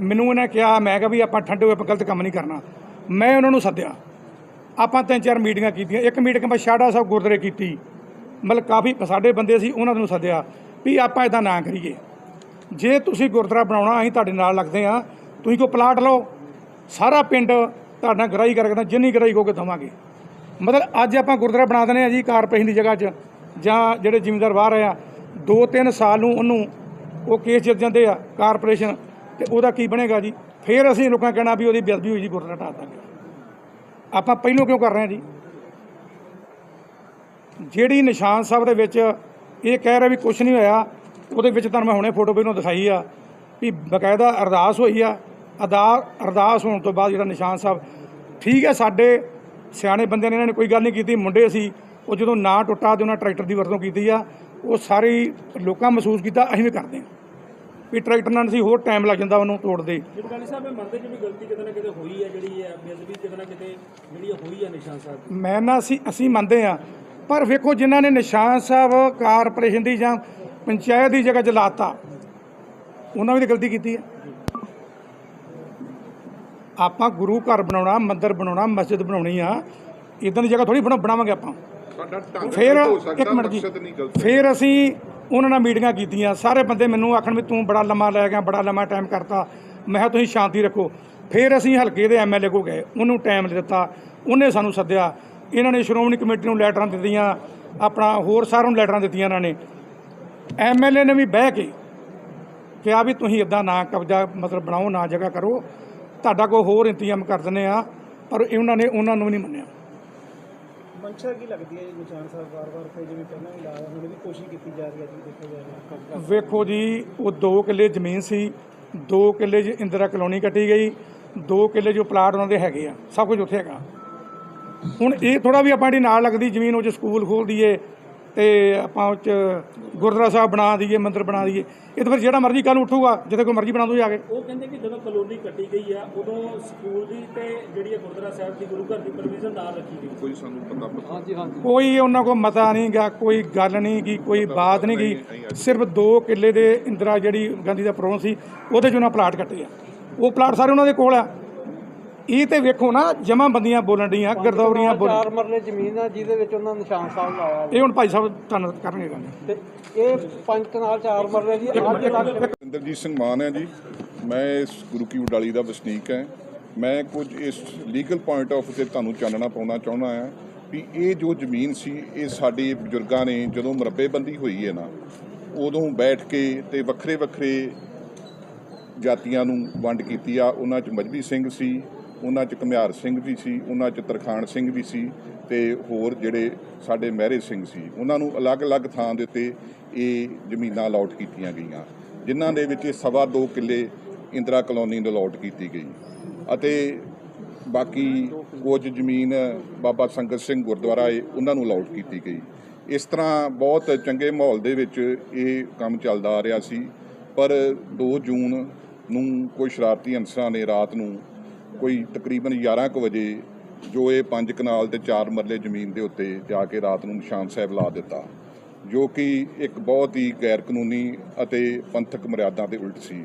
ਮੈਨੂੰ ਇਹਨਾਂ ਕਿਹਾ, ਮੈਂ ਕਿਹਾ ਵੀ ਆਪਾਂ ਠੰਡੇ ਹੋਏ ਆਪਾਂ ਗਲਤ ਕੰਮ ਨਹੀਂ ਕਰਨਾ। ਮੈਂ ਉਹਨਾਂ ਨੂੰ ਸੱਦਿਆ। ਆਪਾਂ ਤਿੰਨ ਚਾਰ ਮੀਟਿੰਗਾਂ ਕੀਤੀਆਂ। ਇੱਕ ਮੀਟਿੰਗ ਮੈਂ ਸ਼ਾੜਾ ਸਾਹਿਬ ਗੁਰਦੁਆਰੇ ਕੀਤੀ। ਮਤਲਬ ਕਾਫੀ ਸਾਡੇ ਬੰਦੇ ਸੀ, ਉਹਨਾਂ ਨੂੰ ਸੱਦਿਆ ਵੀ ਆਪਾਂ ਇਦਾਂ ਨਾ ਕਰੀਏ। ਜੇ ਤੁਸੀਂ ਗੁਰਦੁਆਰਾ ਬਣਾਉਣਾ, ਅਸੀਂ ਤੁਹਾਡੇ ਨਾਲ ਲੱਗਦੇ ਆ ਤੁਸੀਂ ਕੋਈ ਪਲਾਟ ਲਓ। ਸਾਰਾ ਪਿੰਡ ਤੁਹਾਡਾ ਗਰਾਈ ਕਰਕੇ ਜਿੰਨੀ ਗਰਾਈ ਕੇ ਦਵਾਂਗੇ। ਮਤਲਬ ਅੱਜ ਆਪਾਂ ਗੁਰਦੁਆਰਾ ਬਣਾ ਦਨੇ ਆ ਜੀ, ਕਾਰਪੋਰੇਸ਼ਨ ਦੀ ਜਗ੍ਹਾ 'ਚ। ਜਾਂ ਜਿਹੜੇ ਜ਼ਿਮੀਂਦਾਰ ਬਾਹਰ ਆ ਦੋ ਤਿੰਨ ਸਾਲ ਨੂੰ ਉਹਨੂੰ ਉਹ ਕੇਸ ਜਿੱਤ ਜਾਂਦੇ ਆ ਕਾਰਪੋਰੇਸ਼ਨ, ਤੇ ਉਹਦਾ ਕੀ ਬਣੇਗਾ ਜੀ? ਫਿਰ ਅਸੀਂ ਲੋਕਾਂ ਕਹਿਣਾ ਵੀ ਉਹਦੀ ਬੇਅਦਬੀ ਹੋਈ ਜੀ, ਗੁਰਦੁਆਰਾ ਢਾਹ ਦਾਂਗੇ। ਆਪਾਂ ਪਹਿਲੋਂ ਕਿਉਂ ਕਰ ਰਹੇ ਹਾਂ ਜੀ? ਜਿਹੜੀ ਨਿਸ਼ਾਨ ਸਾਹਿਬ ਦੇ ਵਿੱਚ ਇਹ ਕਹਿ ਰਿਹਾ ਵੀ ਕੁਝ ਨਹੀਂ ਹੋਇਆ ਉਹਦੇ ਵਿੱਚ ਤੁਹਾਨੂੰ ਮੈਂ ਹੁਣੇ ਫੋਟੋ ਪਹਿਲਾਂ ਦਿਖਾਈ ਆ ਵੀ ਬਕਾਇਦਾ ਅਰਦਾਸ ਹੋਈ ਆ। ਅਦਾ ਅਰਦਾਸ ਹੋਣ ਤੋਂ ਬਾਅਦ ਜਿਹੜਾ ਨਿਸ਼ਾਨ ਸਾਹਿਬ ਠੀਕ ਹੈ ਸਾਡੇ ਸਿਆਣੇ ਬੰਦਿਆਂ ਨੇ ਇਹਨਾਂ ਨੇ ਕੋਈ ਗੱਲ ਨਹੀਂ ਕੀਤੀ ਮੁੰਡੇ ਸੀ ਉਹ ਜਦੋਂ ਨਾ ਟੁੱਟਾ ਤੇ ਉਹਨਾਂ ਟਰੈਕਟਰ ਦੀ ਵਰਤੋਂ ਕੀਤੀ ਆ ਉਹ ਸਾਰੇ ਲੋਕਾਂ ਮਹਿਸੂਸ ਕੀਤਾ ਅਸੀਂ ਵੀ ਕਰਦੇ ਹਾਂ। ਵੀ ਟਰੈਕਟਰ ਨਾਲ ਸੀ ਹੋਰ ਟਾਈਮ ਲੱਗ ਜਾਂਦਾ ਉਹਨੂੰ ਤੋੜਦੇ। ਜਗਦਾਲੀ ਸਾਹਿਬ ਇਹ ਮੰਨਦੇ ਕਿ ਵੀ ਗਲਤੀ ਕਿਤੇ ਨਾ ਕਿਤੇ ਹੋਈ ਹੈ ਜਿਹੜੀ ਹੈ ਬੇਅਦਬੀ ਕਿਤੇ ਨਾ ਕਿਤੇ ਜਿਹੜੀ ਹੋਈ ਹੈ ਨਿਸ਼ਾਨ ਸਾਹਿਬ ਦੀ। ਮੈਂ ਨਾ ਅਸੀਂ ਅਸੀਂ ਮੰਨਦੇ ਆ ਪਰ ਵੇਖੋ ਜਿਨ੍ਹਾਂ ਨੇ ਨਿਸ਼ਾਨ ਸਾਹਿਬ ਕਾਰਪੋਰੇਸ਼ਨ ਦੀ ਜਾਂ ਪੰਚਾਇਤ ਦੀ ਜਗ੍ਹਾ 'ਚ ਲਾਤਾ। ਉਹਨਾਂ ਵੀ ਤਾਂ ਗਲਤੀ ਕੀਤੀ ਹੈ। ਆਪਾਂ ਗੁਰੂ ਘਰ ਬਣਾਉਣਾ ਮੰਦਿਰ ਬਣਾਉਣਾ ਮਸਜਿਦ ਬਣਾਉਣੀ ਆ ਇਦਾਂ ਦੀ ਜਗ੍ਹਾ ਥੋੜੀ ਬਣਾਵਾਂਗੇ ਆਪਾਂ। ਫਿਰ ਇੱਕ ਮਿੰਟ ਜੀ। ਫਿਰ ਅਸੀਂ ਉਹਨਾਂ ਨਾਲ ਮੀਟਿੰਗਾਂ ਕੀਤੀਆਂ। ਸਾਰੇ ਬੰਦੇ ਮੈਨੂੰ ਆਖਣ ਵੀ ਤੂੰ ਬੜਾ ਲੰਮਾ ਲੈ ਗਿਆ ਬੜਾ ਲੰਮਾ ਟਾਈਮ ਕਰਤਾ। ਮੈਂ ਕਿਹਾ ਤੁਸੀਂ ਸ਼ਾਂਤੀ ਰੱਖੋ। ਫਿਰ ਅਸੀਂ ਹਲਕੇ ਦੇ ਐਮਐਲਏ ਕੋ ਗਏ। ਉਹਨੂੰ ਟਾਈਮ ਦਿੱਤਾ। ਉਹਨੇ ਸਾਨੂੰ ਸੱਦਿਆ। ਇਹਨਾਂ ਨੇ ਸ਼੍ਰੋਮਣੀ ਕਮੇਟੀ ਨੂੰ ਲੈਟਰਾਂ ਦਿੱਤੀਆਂ। ਆਪਣਾ ਹੋਰ ਸਾਰਿਆਂ ਨੂੰ ਲੈਟਰਾਂ ਦਿੱਤੀਆਂ ਇਹਨਾਂ ਨੇ। ਐਮਐਲਏ ਨੇ ਵੀ ਬਹਿ ਕੇ ਕਿਹਾ ਵੀ ਤੁਸੀਂ ਇਦਾਂ ਨਾ ਕਬਜ਼ਾ ਮਤਲਬ ਬਣਾਓ ਨਾ ਜਗ੍ਹਾ ਕਰੋ। ਤੁਹਾਡਾ ਕੋਈ ਹੋਰ ਇੰਤਜ਼ਾਮ ਕਰ ਦਿੰਦੇ ਆ ਪਰ ਉਹਨਾਂ ਨੇ ਉਹਨਾਂ ਨੂੰ ਵੀ ਨਹੀਂ ਮੰਨਿਆ। ਮਨਸ਼ਾ ਕੀ ਲੱਗਦੀ ਹੈ ਜੀ ਨਿਸ਼ਾਨ ਸਾਹਿਬ ਵਾਰ-ਵਾਰ ਫਿਰ ਜਿਵੇਂ ਪਹਿਲਾਂ ਵੀ ਲਾਇਆ ਹੁਣ ਵੀ ਕੋਸ਼ਿਸ਼ ਕੀਤੀ ਜਾ ਰਹੀ ਹੈ ਜੀ ਦੇਖੋ ਜਾ ਰਿਹਾ ਵੇਖੋ ਜੀ ਉਹ 2 ਕਿੱਲੇ ਜ਼ਮੀਨ ਸੀ 2 ਕਿੱਲੇ 'ਚ ਇੰਦਰਾ ਕਲੋਨੀ ਕੱਟੀ ਗਈ 2 ਕਿੱਲੇ ਜੋ ਪਲਾਟ ਉਹਨਾਂ ਦੇ ਹੈਗੇ ਆ ਸਭ ਕੁਝ ਉੱਥੇ ਹੈਗਾ। ਹੁਣ ਇਹ ਥੋੜਾ ਵੀ ਆਪਾਂ ਜਿਹੜੀ ਨਾਲ ਲੱਗਦੀ ਜ਼ਮੀਨ ਉਹ 'ਚ ਸਕੂਲ ਖੋਲ ਦਈਏ ਤੇ ਆਪਾਂ ਉਹ 'ਚ ਗੁਰਦੁਆਰਾ ਸਾਹਿਬ ਬਣਾ ਦਈਏ ਮੰਦਿਰ ਬਣਾ ਦਈਏ। ਇਹ ਤਾਂ ਫਿਰ ਜਿਹੜਾ ਮਰਜ਼ੀ ਕੱਲ ਉੱਠੂਗਾ ਜਿੱਥੇ ਕੋਈ ਮਰਜ਼ੀ ਬਣਾ ਦੋ ਜਾ ਕੇ। ਉਹ ਕਹਿੰਦੇ ਕਿ ਜਦੋਂ ਕਲੋਨੀ ਕੱਟੀ ਗਈ ਆ ਉਦੋਂ ਸਕੂਲ ਦੀ ਤੇ ਜਿਹੜੀ ਹੈ ਗੁਰਦੁਆਰਾ ਸਾਹਿਬ ਦੀ ਗੁਰੂ ਘਰ ਦੀ ਪਰਮਿਸ਼ਨ ਨਾਲ ਰੱਖੀ ਗਈ। ਕੋਈ ਸਾਨੂੰ ਪਤਾ ਪਤਾ ਕੋਈ ਉਹਨਾਂ ਕੋ ਮਤਾ ਨਹੀਂ ਗਾ ਕੋਈ ਗੱਲ ਨਹੀਂ ਗੀ ਕੋਈ ਬਾਤ ਨਹੀਂ ਗੀ। ਸਿਰਫ 2 ਕਿੱਲੇ ਦੇ ਇੰਦਰਾ ਜਿਹੜੀ ਗਾਂਧੀ ਦਾ ਪ੍ਰੋਂ ਸੀ ਉਹਦੇ 'ਚ ਉਹਨਾਂ ਪਲਾਟ ਕੱਟੇ ਆ। ਉਹ ਪਲਾਟ ਸਾਰੇ ਉਹਨਾਂ ਦੇ ਕੋਲ ਆ। ਇਹ ਤੇ ਵੇਖੋ ਨਾ ਜਮਾ ਬੰਦੀਆਂ ਬੋਲਣ ਡੀਆਂ ਗਰਦੌਰੀਆਂ ਬੋਲ ਚਾਰ ਮਰਲੇ ਜ਼ਮੀਨ ਆ ਜਿਹਦੇ ਵਿੱਚ ਉਹਨਾਂ ਨੇ ਨਿਸ਼ਾਨ ਸਾਹਿਬ ਲਾਇਆ ਇਹ ਹੁਣ ਭਾਈ ਸਾਹਿਬ ਤੁਹਾਨੂੰ ਕਰਨਗੇ ਗੱਲ। ਤੇ ਇਹ ਪੰਜ ਕਨਾਲ ਚਾਰ ਮਰਲੇ ਦੀ ਅੱਜ ਤੱਕ ਇੰਦਰਜੀਤ ਸਿੰਘ ਮਾਨ ਹੈ ਜੀ। ਮੈਂ ਇਸ ਗੁਰੂ ਕੀ ਉਡਾਲੀ ਦਾ ਵਸਨੀਕ ਹਾਂ। ਮੈਂ ਕੁਝ ਇਸ ਲੀਗਲ ਪੁਆਇੰਟ ਆਫ ਤੇ ਤੁਹਾਨੂੰ ਚਾਨਣਾ ਪਾਉਣਾ ਚਾਹੁੰਦਾ ਹਾਂ ਵੀ ਇਹ ਜੋ ਜ਼ਮੀਨ ਸੀ ਇਹ ਸਾਡੇ ਬਜ਼ੁਰਗਾਂ ਨੇ ਜਦੋਂ ਮਰੱਬੇਬੰਦੀ ਹੋਈ ਹੈ ਨਾ ਉਦੋਂ ਬੈਠ ਕੇ ਤੇ ਵੱਖਰੇ ਵੱਖਰੇ ਜਾਤੀਆਂ ਨੂੰ ਵੰਡ ਕੀਤੀ ਆ। ਉਹਨਾਂ 'ਚ ਮਜਬੀ ਸਿੰਘ ਸੀ ਉਹਨਾਂ 'ਚ ਘੁਮਿਆਰ ਸਿੰਘ ਵੀ ਸੀ, ਉਹਨਾਂ 'ਚ ਤਰਖਾਣ ਸਿੰਘ ਵੀ ਸੀ ਤੇ ਹੋਰ ਜਿਹੜੇ ਸਾਡੇ ਮਹਿਰੇ ਸਿੰਘ ਸੀ, ਉਹਨਾਂ ਨੂੰ ਅਲੱਗ-ਅਲੱਗ ਥਾਂ ਦੇ ਉੱਤੇ ਇਹ ਜ਼ਮੀਨਾਂ ਅਲਾਟ ਕੀਤੀਆਂ ਗਈਆਂ, ਜਿਨ੍ਹਾਂ ਦੇ ਵਿੱਚ ਸਵਾ ਦੋ ਕਿੱਲੇ ਇੰਦਰਾ ਕਲੋਨੀ ਨੂੰ ਅਲਾਟ ਕੀਤੀ ਗਈ ਅਤੇ ਬਾਕੀ ਕੁਝ ਜ਼ਮੀਨ ਬਾਬਾ ਸੰਗਤ ਸਿੰਘ ਗੁਰਦੁਆਰਾ ਹੈ ਉਹਨਾਂ ਨੂੰ ਅਲਾਟ ਕੀਤੀ ਗਈ। ਇਸ ਤਰ੍ਹਾਂ ਬਹੁਤ ਚੰਗੇ ਮਾਹੌਲ ਦੇ ਵਿੱਚ ਇਹ ਕੰਮ ਚੱਲਦਾ ਆ ਰਿਹਾ ਸੀ, ਪਰ 2 ਜੂਨ ਨੂੰ ਕੋਈ ਸ਼ਰਾਰਤੀ ਅਨਸਰਾਂ ਨੇ ਰਾਤ ਨੂੰ ਕੋਈ ਤਕਰੀਬਨ 11 ਕੁ ਵਜੇ ਜੋ ਇਹ ਪੰਜ ਕਨਾਲ ਤੇ ਚਾਰ ਮਰਲੇ ਜ਼ਮੀਨ ਦੇ ਉੱਤੇ ਜਾ ਕੇ ਰਾਤ ਨੂੰ ਨਿਸ਼ਾਨ ਸਾਹਿਬ ਲਾ ਦਿੱਤਾ, ਜੋ ਕਿ ਇੱਕ ਬਹੁਤ ਹੀ ਗੈਰ ਕਾਨੂੰਨੀ ਅਤੇ ਪੰਥਕ ਮਰਿਆਦਾ ਦੇ ਉਲਟ ਸੀ।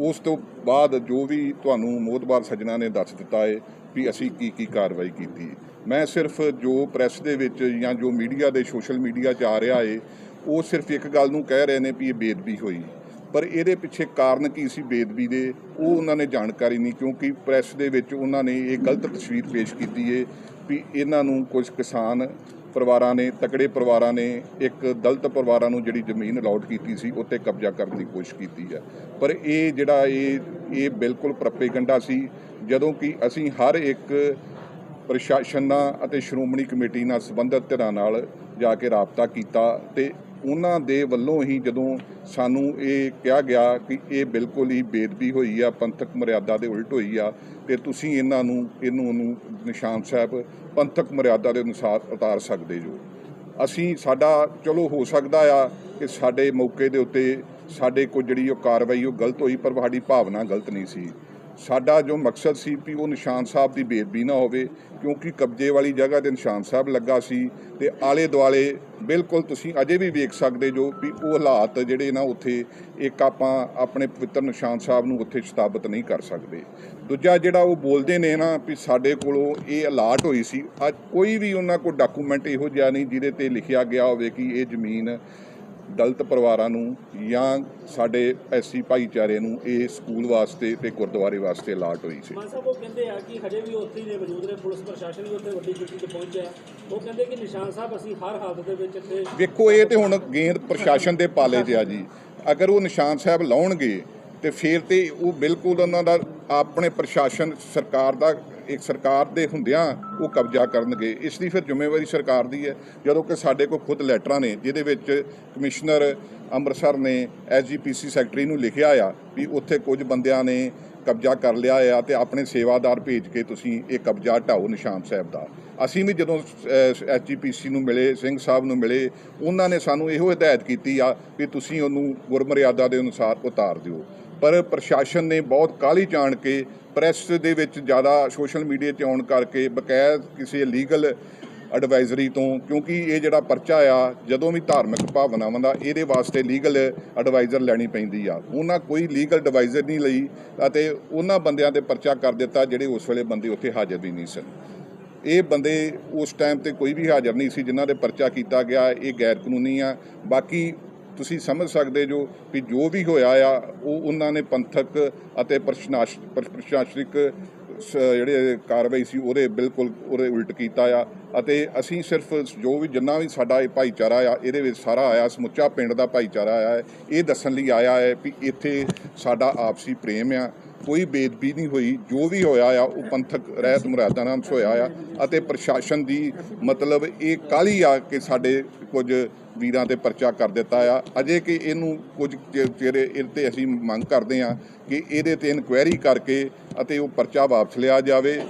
ਉਸ ਤੋਂ ਬਾਅਦ ਜੋ ਵੀ ਤੁਹਾਨੂੰ ਮੋਦਬਾਰ ਸੱਜਣਾ ਨੇ ਦੱਸ ਦਿੱਤਾ ਹੈ ਵੀ ਅਸੀਂ ਕੀ ਕੀ ਕਾਰਵਾਈ ਕੀਤੀ। ਮੈਂ ਸਿਰਫ ਜੋ ਪ੍ਰੈਸ ਦੇ ਵਿੱਚ ਜਾਂ ਜੋ ਮੀਡੀਆ ਦੇ ਸੋਸ਼ਲ ਮੀਡੀਆ 'ਚ ਆ ਰਿਹਾ ਏ, ਉਹ ਸਿਰਫ ਇੱਕ ਗੱਲ ਨੂੰ ਕਹਿ ਰਹੇ ਨੇ ਵੀ ਇਹ ਬੇਦਬੀ ਹੋਈ। ਪਰ ਇਹਦੇ ਪਿੱਛੇ ਕਾਰਨ ਕੀ ਸੀ ਬੇਦਬੀ ਦੇ? ਉਹ ਉਹਨਾਂ ਨੇ ਜਾਣਕਾਰੀ ਨਹੀਂ, ਕਿਉਂਕਿ ਪ੍ਰੈਸ ਦੇ ਵਿੱਚ ਉਹਨਾਂ ਨੇ ਇਹ ਗਲਤ ਤਸਵੀਰ ਪੇਸ਼ ਕੀਤੀ ਏ ਵੀ ਇਹਨਾਂ ਨੂੰ ਕੁਝ ਕਿਸਾਨ ਪਰਿਵਾਰਾਂ ਨੇ, ਤਕੜੇ ਪਰਿਵਾਰਾਂ ਨੇ, ਇੱਕ ਦਲਤ ਪਰਿਵਾਰਾਂ ਨੂੰ ਜਿਹੜੀ ਜ਼ਮੀਨ ਅਲਾਟ ਕੀਤੀ ਸੀ, ਉੱਤੇ ਕਬਜ਼ਾ ਕਰਨ ਦੀ ਕੋਸ਼ਿਸ਼ ਕੀਤੀ ਹੈ ਪਰ ਇਹ ਜਿਹੜਾ ਇਹ ਇਹ ਬਿਲਕੁਲ ਪ੍ਰੋਪੇਗੈਂਡਾ ਸੀ, ਜਦੋਂ ਕਿ ਅਸੀਂ ਹਰ ਇੱਕ ਪ੍ਰਸ਼ਾਸਨ ਨਾਲ ਅਤੇ ਸ਼੍ਰੋਮਣੀ ਕਮੇਟੀ ਨਾਲ ਸੰਬੰਧਿਤ ਧਿਰਾਂ ਨਾਲ ਜਾ ਕੇ ਰਾਬਤਾ ਕੀਤਾ ਤੇ ਉਹਨਾਂ ਦੇ ਵੱਲੋਂ ਹੀ ਜਦੋਂ ਸਾਨੂੰ ਇਹ ਕਿਹਾ ਗਿਆ ਕਿ ਇਹ ਬਿਲਕੁਲ ਹੀ ਬੇਦਬੀ ਹੋਈ ਆ, ਪੰਥਕ ਮਰਿਆਦਾ ਦੇ ਉਲਟ ਹੋਈ ਆ, ਤੇ ਤੁਸੀਂ ਇਹਨਾਂ ਨੂੰ, ਇਹਨੂੰ ਨੂੰ ਨਿਸ਼ਾਨ ਸਾਹਿਬ ਪੰਥਕ ਮਰਿਆਦਾ ਦੇ ਅਨੁਸਾਰ ਉਤਾਰ ਸਕਦੇ ਜੋ। ਅਸੀਂ ਸਾਡਾ, ਚਲੋ ਹੋ ਸਕਦਾ ਆ ਕਿ ਸਾਡੇ ਮੌਕੇ ਦੇ ਉੱਤੇ ਸਾਡੇ ਕੋਲ ਜਿਹੜੀ ਉਹ ਕਾਰਵਾਈ, ਉਹ ਗਲਤ ਹੋਈ, ਪਰ ਸਾਡੀ ਭਾਵਨਾ ਗਲਤ ਨਹੀਂ ਸੀ। ਸਾਡਾ ਜੋ ਮਕਸਦ ਸੀ ਵੀ ਉਹ ਨਿਸ਼ਾਨ ਸਾਹਿਬ ਦੀ ਬੇਦਬੀ ਨਾ ਹੋਵੇ, ਕਿਉਂਕਿ ਕਬਜ਼ੇ ਵਾਲੀ ਜਗ੍ਹਾ ਤੇ ਨਿਸ਼ਾਨ ਸਾਹਿਬ ਲੱਗਾ ਸੀ ਤੇ ਆਲੇ ਦੁਆਲੇ ਬਿਲਕੁਲ ਤੁਸੀਂ ਅਜੇ ਵੀ ਵੇਖ ਸਕਦੇ ਜੋ ਵੀ ਉਹ ਹਾਲਾਤ ਜਿਹੜੇ ਨਾ ਉੱਥੇ ਇੱਕ ਆਪਾਂ ਆਪਣੇ ਪਵਿੱਤਰ ਨਿਸ਼ਾਨ ਸਾਹਿਬ ਨੂੰ ਉੱਥੇ ਸਥਾਪਿਤ ਨਹੀਂ ਕਰ ਸਕਦੇ। ਦੂਜਾ ਜਿਹੜਾ ਉਹ ਬੋਲਦੇ ਨੇ ਨਾ ਵੀ ਸਾਡੇ ਕੋਲੋਂ ਇਹ ਅਲਾਟ ਹੋਈ ਸੀ, ਅੱਜ ਕੋਈ ਵੀ ਉਹਨਾਂ ਕੋਲ ਡਾਕੂਮੈਂਟ ਇਹੋ ਜਿਹਾ ਨਹੀਂ ਜਿਹਦੇ ਤੇ ਲਿਖਿਆ ਗਿਆ ਹੋਵੇ ਕਿ ਇਹ ਜ਼ਮੀਨ ਦਲਿਤ ਪਰਿਵਾਰਾਂ ਨੂੰ ਜਾਂ ਸਾਡੇ ਐਸੀ ਭਾਈਚਾਰੇ ਨੂੰ ਇਹ ਸਕੂਲ ਵਾਸਤੇ ਤੇ ਗੁਰਦੁਆਰੇ ਵਾਸਤੇ ਅਲਾਟ ਹੋਈ ਸੀ। ਮਾਨ ਸਾਹਿਬ ਉਹ ਕਹਿੰਦੇ ਆ ਕਿ ਹਜੇ ਵੀ ਉੱਥੇ ਨੇ ਮੌਜੂਦ ਨੇ ਪੁਲਿਸ ਪ੍ਰਸ਼ਾਸਨ ਵੀ ਉੱਥੇ ਵੱਡੀ ਗਿਣਤੀ 'ਚ ਪਹੁੰਚਿਆ ਉਹ ਕਹਿੰਦੇ ਕਿ ਨਿਸ਼ਾਨ ਸਾਹਿਬ ਅਸੀਂ ਹਰ ਹਾਲਤ ਦੇ ਵਿੱਚ ਇੱਥੇ ਵੇਖੋ ਇਹ ਤੇ ਹੁਣ ਗੇਂਦ ਪ੍ਰਸ਼ਾਸਨ ਦੇ ਪਾਲੇ 'ਚ ਆ ਜੀ। ਅਗਰ ਉਹ ਨਿਸ਼ਾਨ ਸਾਹਿਬ ਲਾਉਣਗੇ ਤੇ ਫਿਰ ਤੇ ਉਹ ਬਿਲਕੁਲ ਉਹਨਾਂ ਦਾ ਆਪਣੇ ਪ੍ਰਸ਼ਾਸਨ ਸਰਕਾਰ ਦਾ ਇੱਕ ਸਰਕਾਰ ਦੇ ਹੁੰਦਿਆਂ ਉਹ ਕਬਜ਼ਾ ਕਰਨਗੇ। ਇਸ ਦੀ ਫਿਰ ਜ਼ਿੰਮੇਵਾਰੀ ਸਰਕਾਰ ਦੀ ਹੈ। ਜਦੋਂ ਕਿ ਸਾਡੇ ਕੋਲ ਖੁਦ ਲੈਟਰਾਂ ਨੇ, ਜਿਹਦੇ ਵਿੱਚ ਕਮਿਸ਼ਨਰ ਅੰਮ੍ਰਿਤਸਰ ਨੇ, ਐਸਜੀਪੀਸੀ ਸੈਕਟਰੀ ਨੂੰ ਲਿਖਿਆ ਆ ਵੀ ਉੱਥੇ ਕੁਝ ਬੰਦਿਆਂ ਨੇ ਕਬਜ਼ਾ ਕਰ ਲਿਆ ਆ ਤੇ ਆਪਣੇ ਸੇਵਾਦਾਰ ਭੇਜ ਕੇ ਤੁਸੀਂ ਇਹ ਕਬਜ਼ਾ ਢਾਓ ਨਿਸ਼ਾਨ ਸਾਹਿਬ ਦਾ। ਅਸੀਂ ਵੀ ਜਦੋਂ ਐਚਜੀਪੀਸੀ ਨੂੰ ਮਿਲੇ, ਸਿੰਘ ਸਾਹਿਬ ਨੂੰ ਮਿਲੇ, ਉਹਨਾਂ ਨੇ ਸਾਨੂੰ ਇਹੋ ਹਦਾਇਤ ਕੀਤੀ ਆ ਵੀ ਤੁਸੀਂ ਉਹਨੂੰ ਗੁਰਮਰਿਆਦਾ ਦੇ ਅਨੁਸਾਰ ਉਤਾਰ ਦਿਓ। ਪਰ ਪ੍ਰਸ਼ਾਸਨ ਨੇ ਬਹੁਤ ਕਾਹਲੀ ਜਾਣ ਕੇ ਪ੍ਰੈਸ ਦੇ ਵਿੱਚ ਜ਼ਿਆਦਾ ਸੋਸ਼ਲ ਮੀਡੀਆ ਤੇ ਆਉਣ ਕਰਕੇ ਬਕਾਇਦ ਕਿਸੇ ਲੀਗਲ ਐਡਵਾਈਜ਼ਰੀ ਤੋਂ, ਕਿਉਂਕਿ ਇਹ ਜਿਹੜਾ ਪਰਚਾ ਆ, ਜਦੋਂ ਵੀ ਧਾਰਮਿਕ ਭਾਵਨਾਵਾਂ ਦਾ, ਇਹਦੇ ਵਾਸਤੇ ਲੀਗਲ ਐਡਵਾਈਜ਼ਰ ਲੈਣੀ ਪੈਂਦੀ ਆ। ਉਹਨਾਂ ਕੋਈ ਲੀਗਲ ਐਡਵਾਈਜ਼ਰ ਨਹੀਂ ਲਈ ਅਤੇ ਉਹਨਾਂ ਬੰਦਿਆਂ ਤੇ ਪਰਚਾ ਕਰ ਦਿੱਤਾ ਜਿਹੜੇ ਉਸ ਵੇਲੇ ਬੰਦੇ ਉੱਥੇ ਹਾਜ਼ਰ ਵੀ ਨਹੀਂ ਸਨ। ਇਹ ਬੰਦੇ ਉਸ ਟਾਈਮ ਤੇ ਕੋਈ ਵੀ ਹਾਜ਼ਰ ਨਹੀਂ ਸੀ, ਜਿਨ੍ਹਾਂ ਦੇ ਪਰਚਾ ਕੀਤਾ ਗਿਆ, ਇਹ ਗੈਰ ਕਾਨੂੰਨੀ ਆ। ਬਾਕੀ ਤੁਸੀਂ ਸਮਝ ਸਕਦੇ ਜੋ ਵੀ ਜੋ ਵੀ ਹੋਇਆ ਆ, ਉਹ ਉਹਨਾਂ ਨੇ ਪੰਥਕ ਅਤੇ ਪ੍ਰਸ਼ਾਸ- ਪ੍ਰਸ਼ਾਸਨਿਕ ਸ- ਜਿਹੜੇ ਕਾਰਵਾਈ ਸੀ, ਉਹਦੇ ਬਿਲਕੁਲ ਉਹਦੇ ਉਲਟ ਕੀਤਾ ਆ। ਅਤੇ ਅਸੀਂ ਸਿਰਫ ਜੋ ਵੀ ਜਿੰਨਾ ਵੀ ਸਾਡਾ ਇਹ ਭਾਈਚਾਰਾ ਆ, ਇਹਦੇ ਵਿੱਚ ਸਾਰਾ ਆਇਆ, ਸਮੁੱਚਾ ਪਿੰਡ ਦਾ ਭਾਈਚਾਰਾ ਆਇਆ ਹੈ। ਇਹ ਦੱਸਣ ਲਈ ਆਇਆ ਹੈ ਵੀ ਇੱਥੇ ਸਾਡਾ ਆਪਸੀ ਪ੍ਰੇਮ ਆ। ਕੋਈ ਬੇਦਬੀ ਨਹੀਂ ਹੋਈ। ਜੋ ਵੀ ਹੋਇਆ ਆ, ਉਹ ਪੰਥਕ ਰਹਿਤ ਮੁਰਾਦਾਂ ਨਾਲ ਹੋਇਆ ਆ ਅਤੇ ਪ੍ਰਸ਼ਾਸਨ ਦੀ ਮਤਲਬ ਇਹ ਕਾਲੀ ਆ ਕਿ ਸਾਡੇ ਕੁਝ ਵੀਰਾਂ ਤੇ ਪਰਚਾ ਕਰ ਦਿੱਤਾ ਆ। ਅਜੇ ਕਿ ਇਹਨੂੰ ਕੁਝ ਚਿਰ ਚਿਰ ਤੇ ਅਸੀਂ ਮੰਗ ਕਰਦੇ ਆ ਕਿ ਇਹਦੇ ਤੇ ਇਨਕੁਆਇਰੀ ਕਰਕੇ ਅਤੇ ਉਹ ਪਰਚਾ ਵਾਪਸ ਲਿਆ ਜਾਵੇ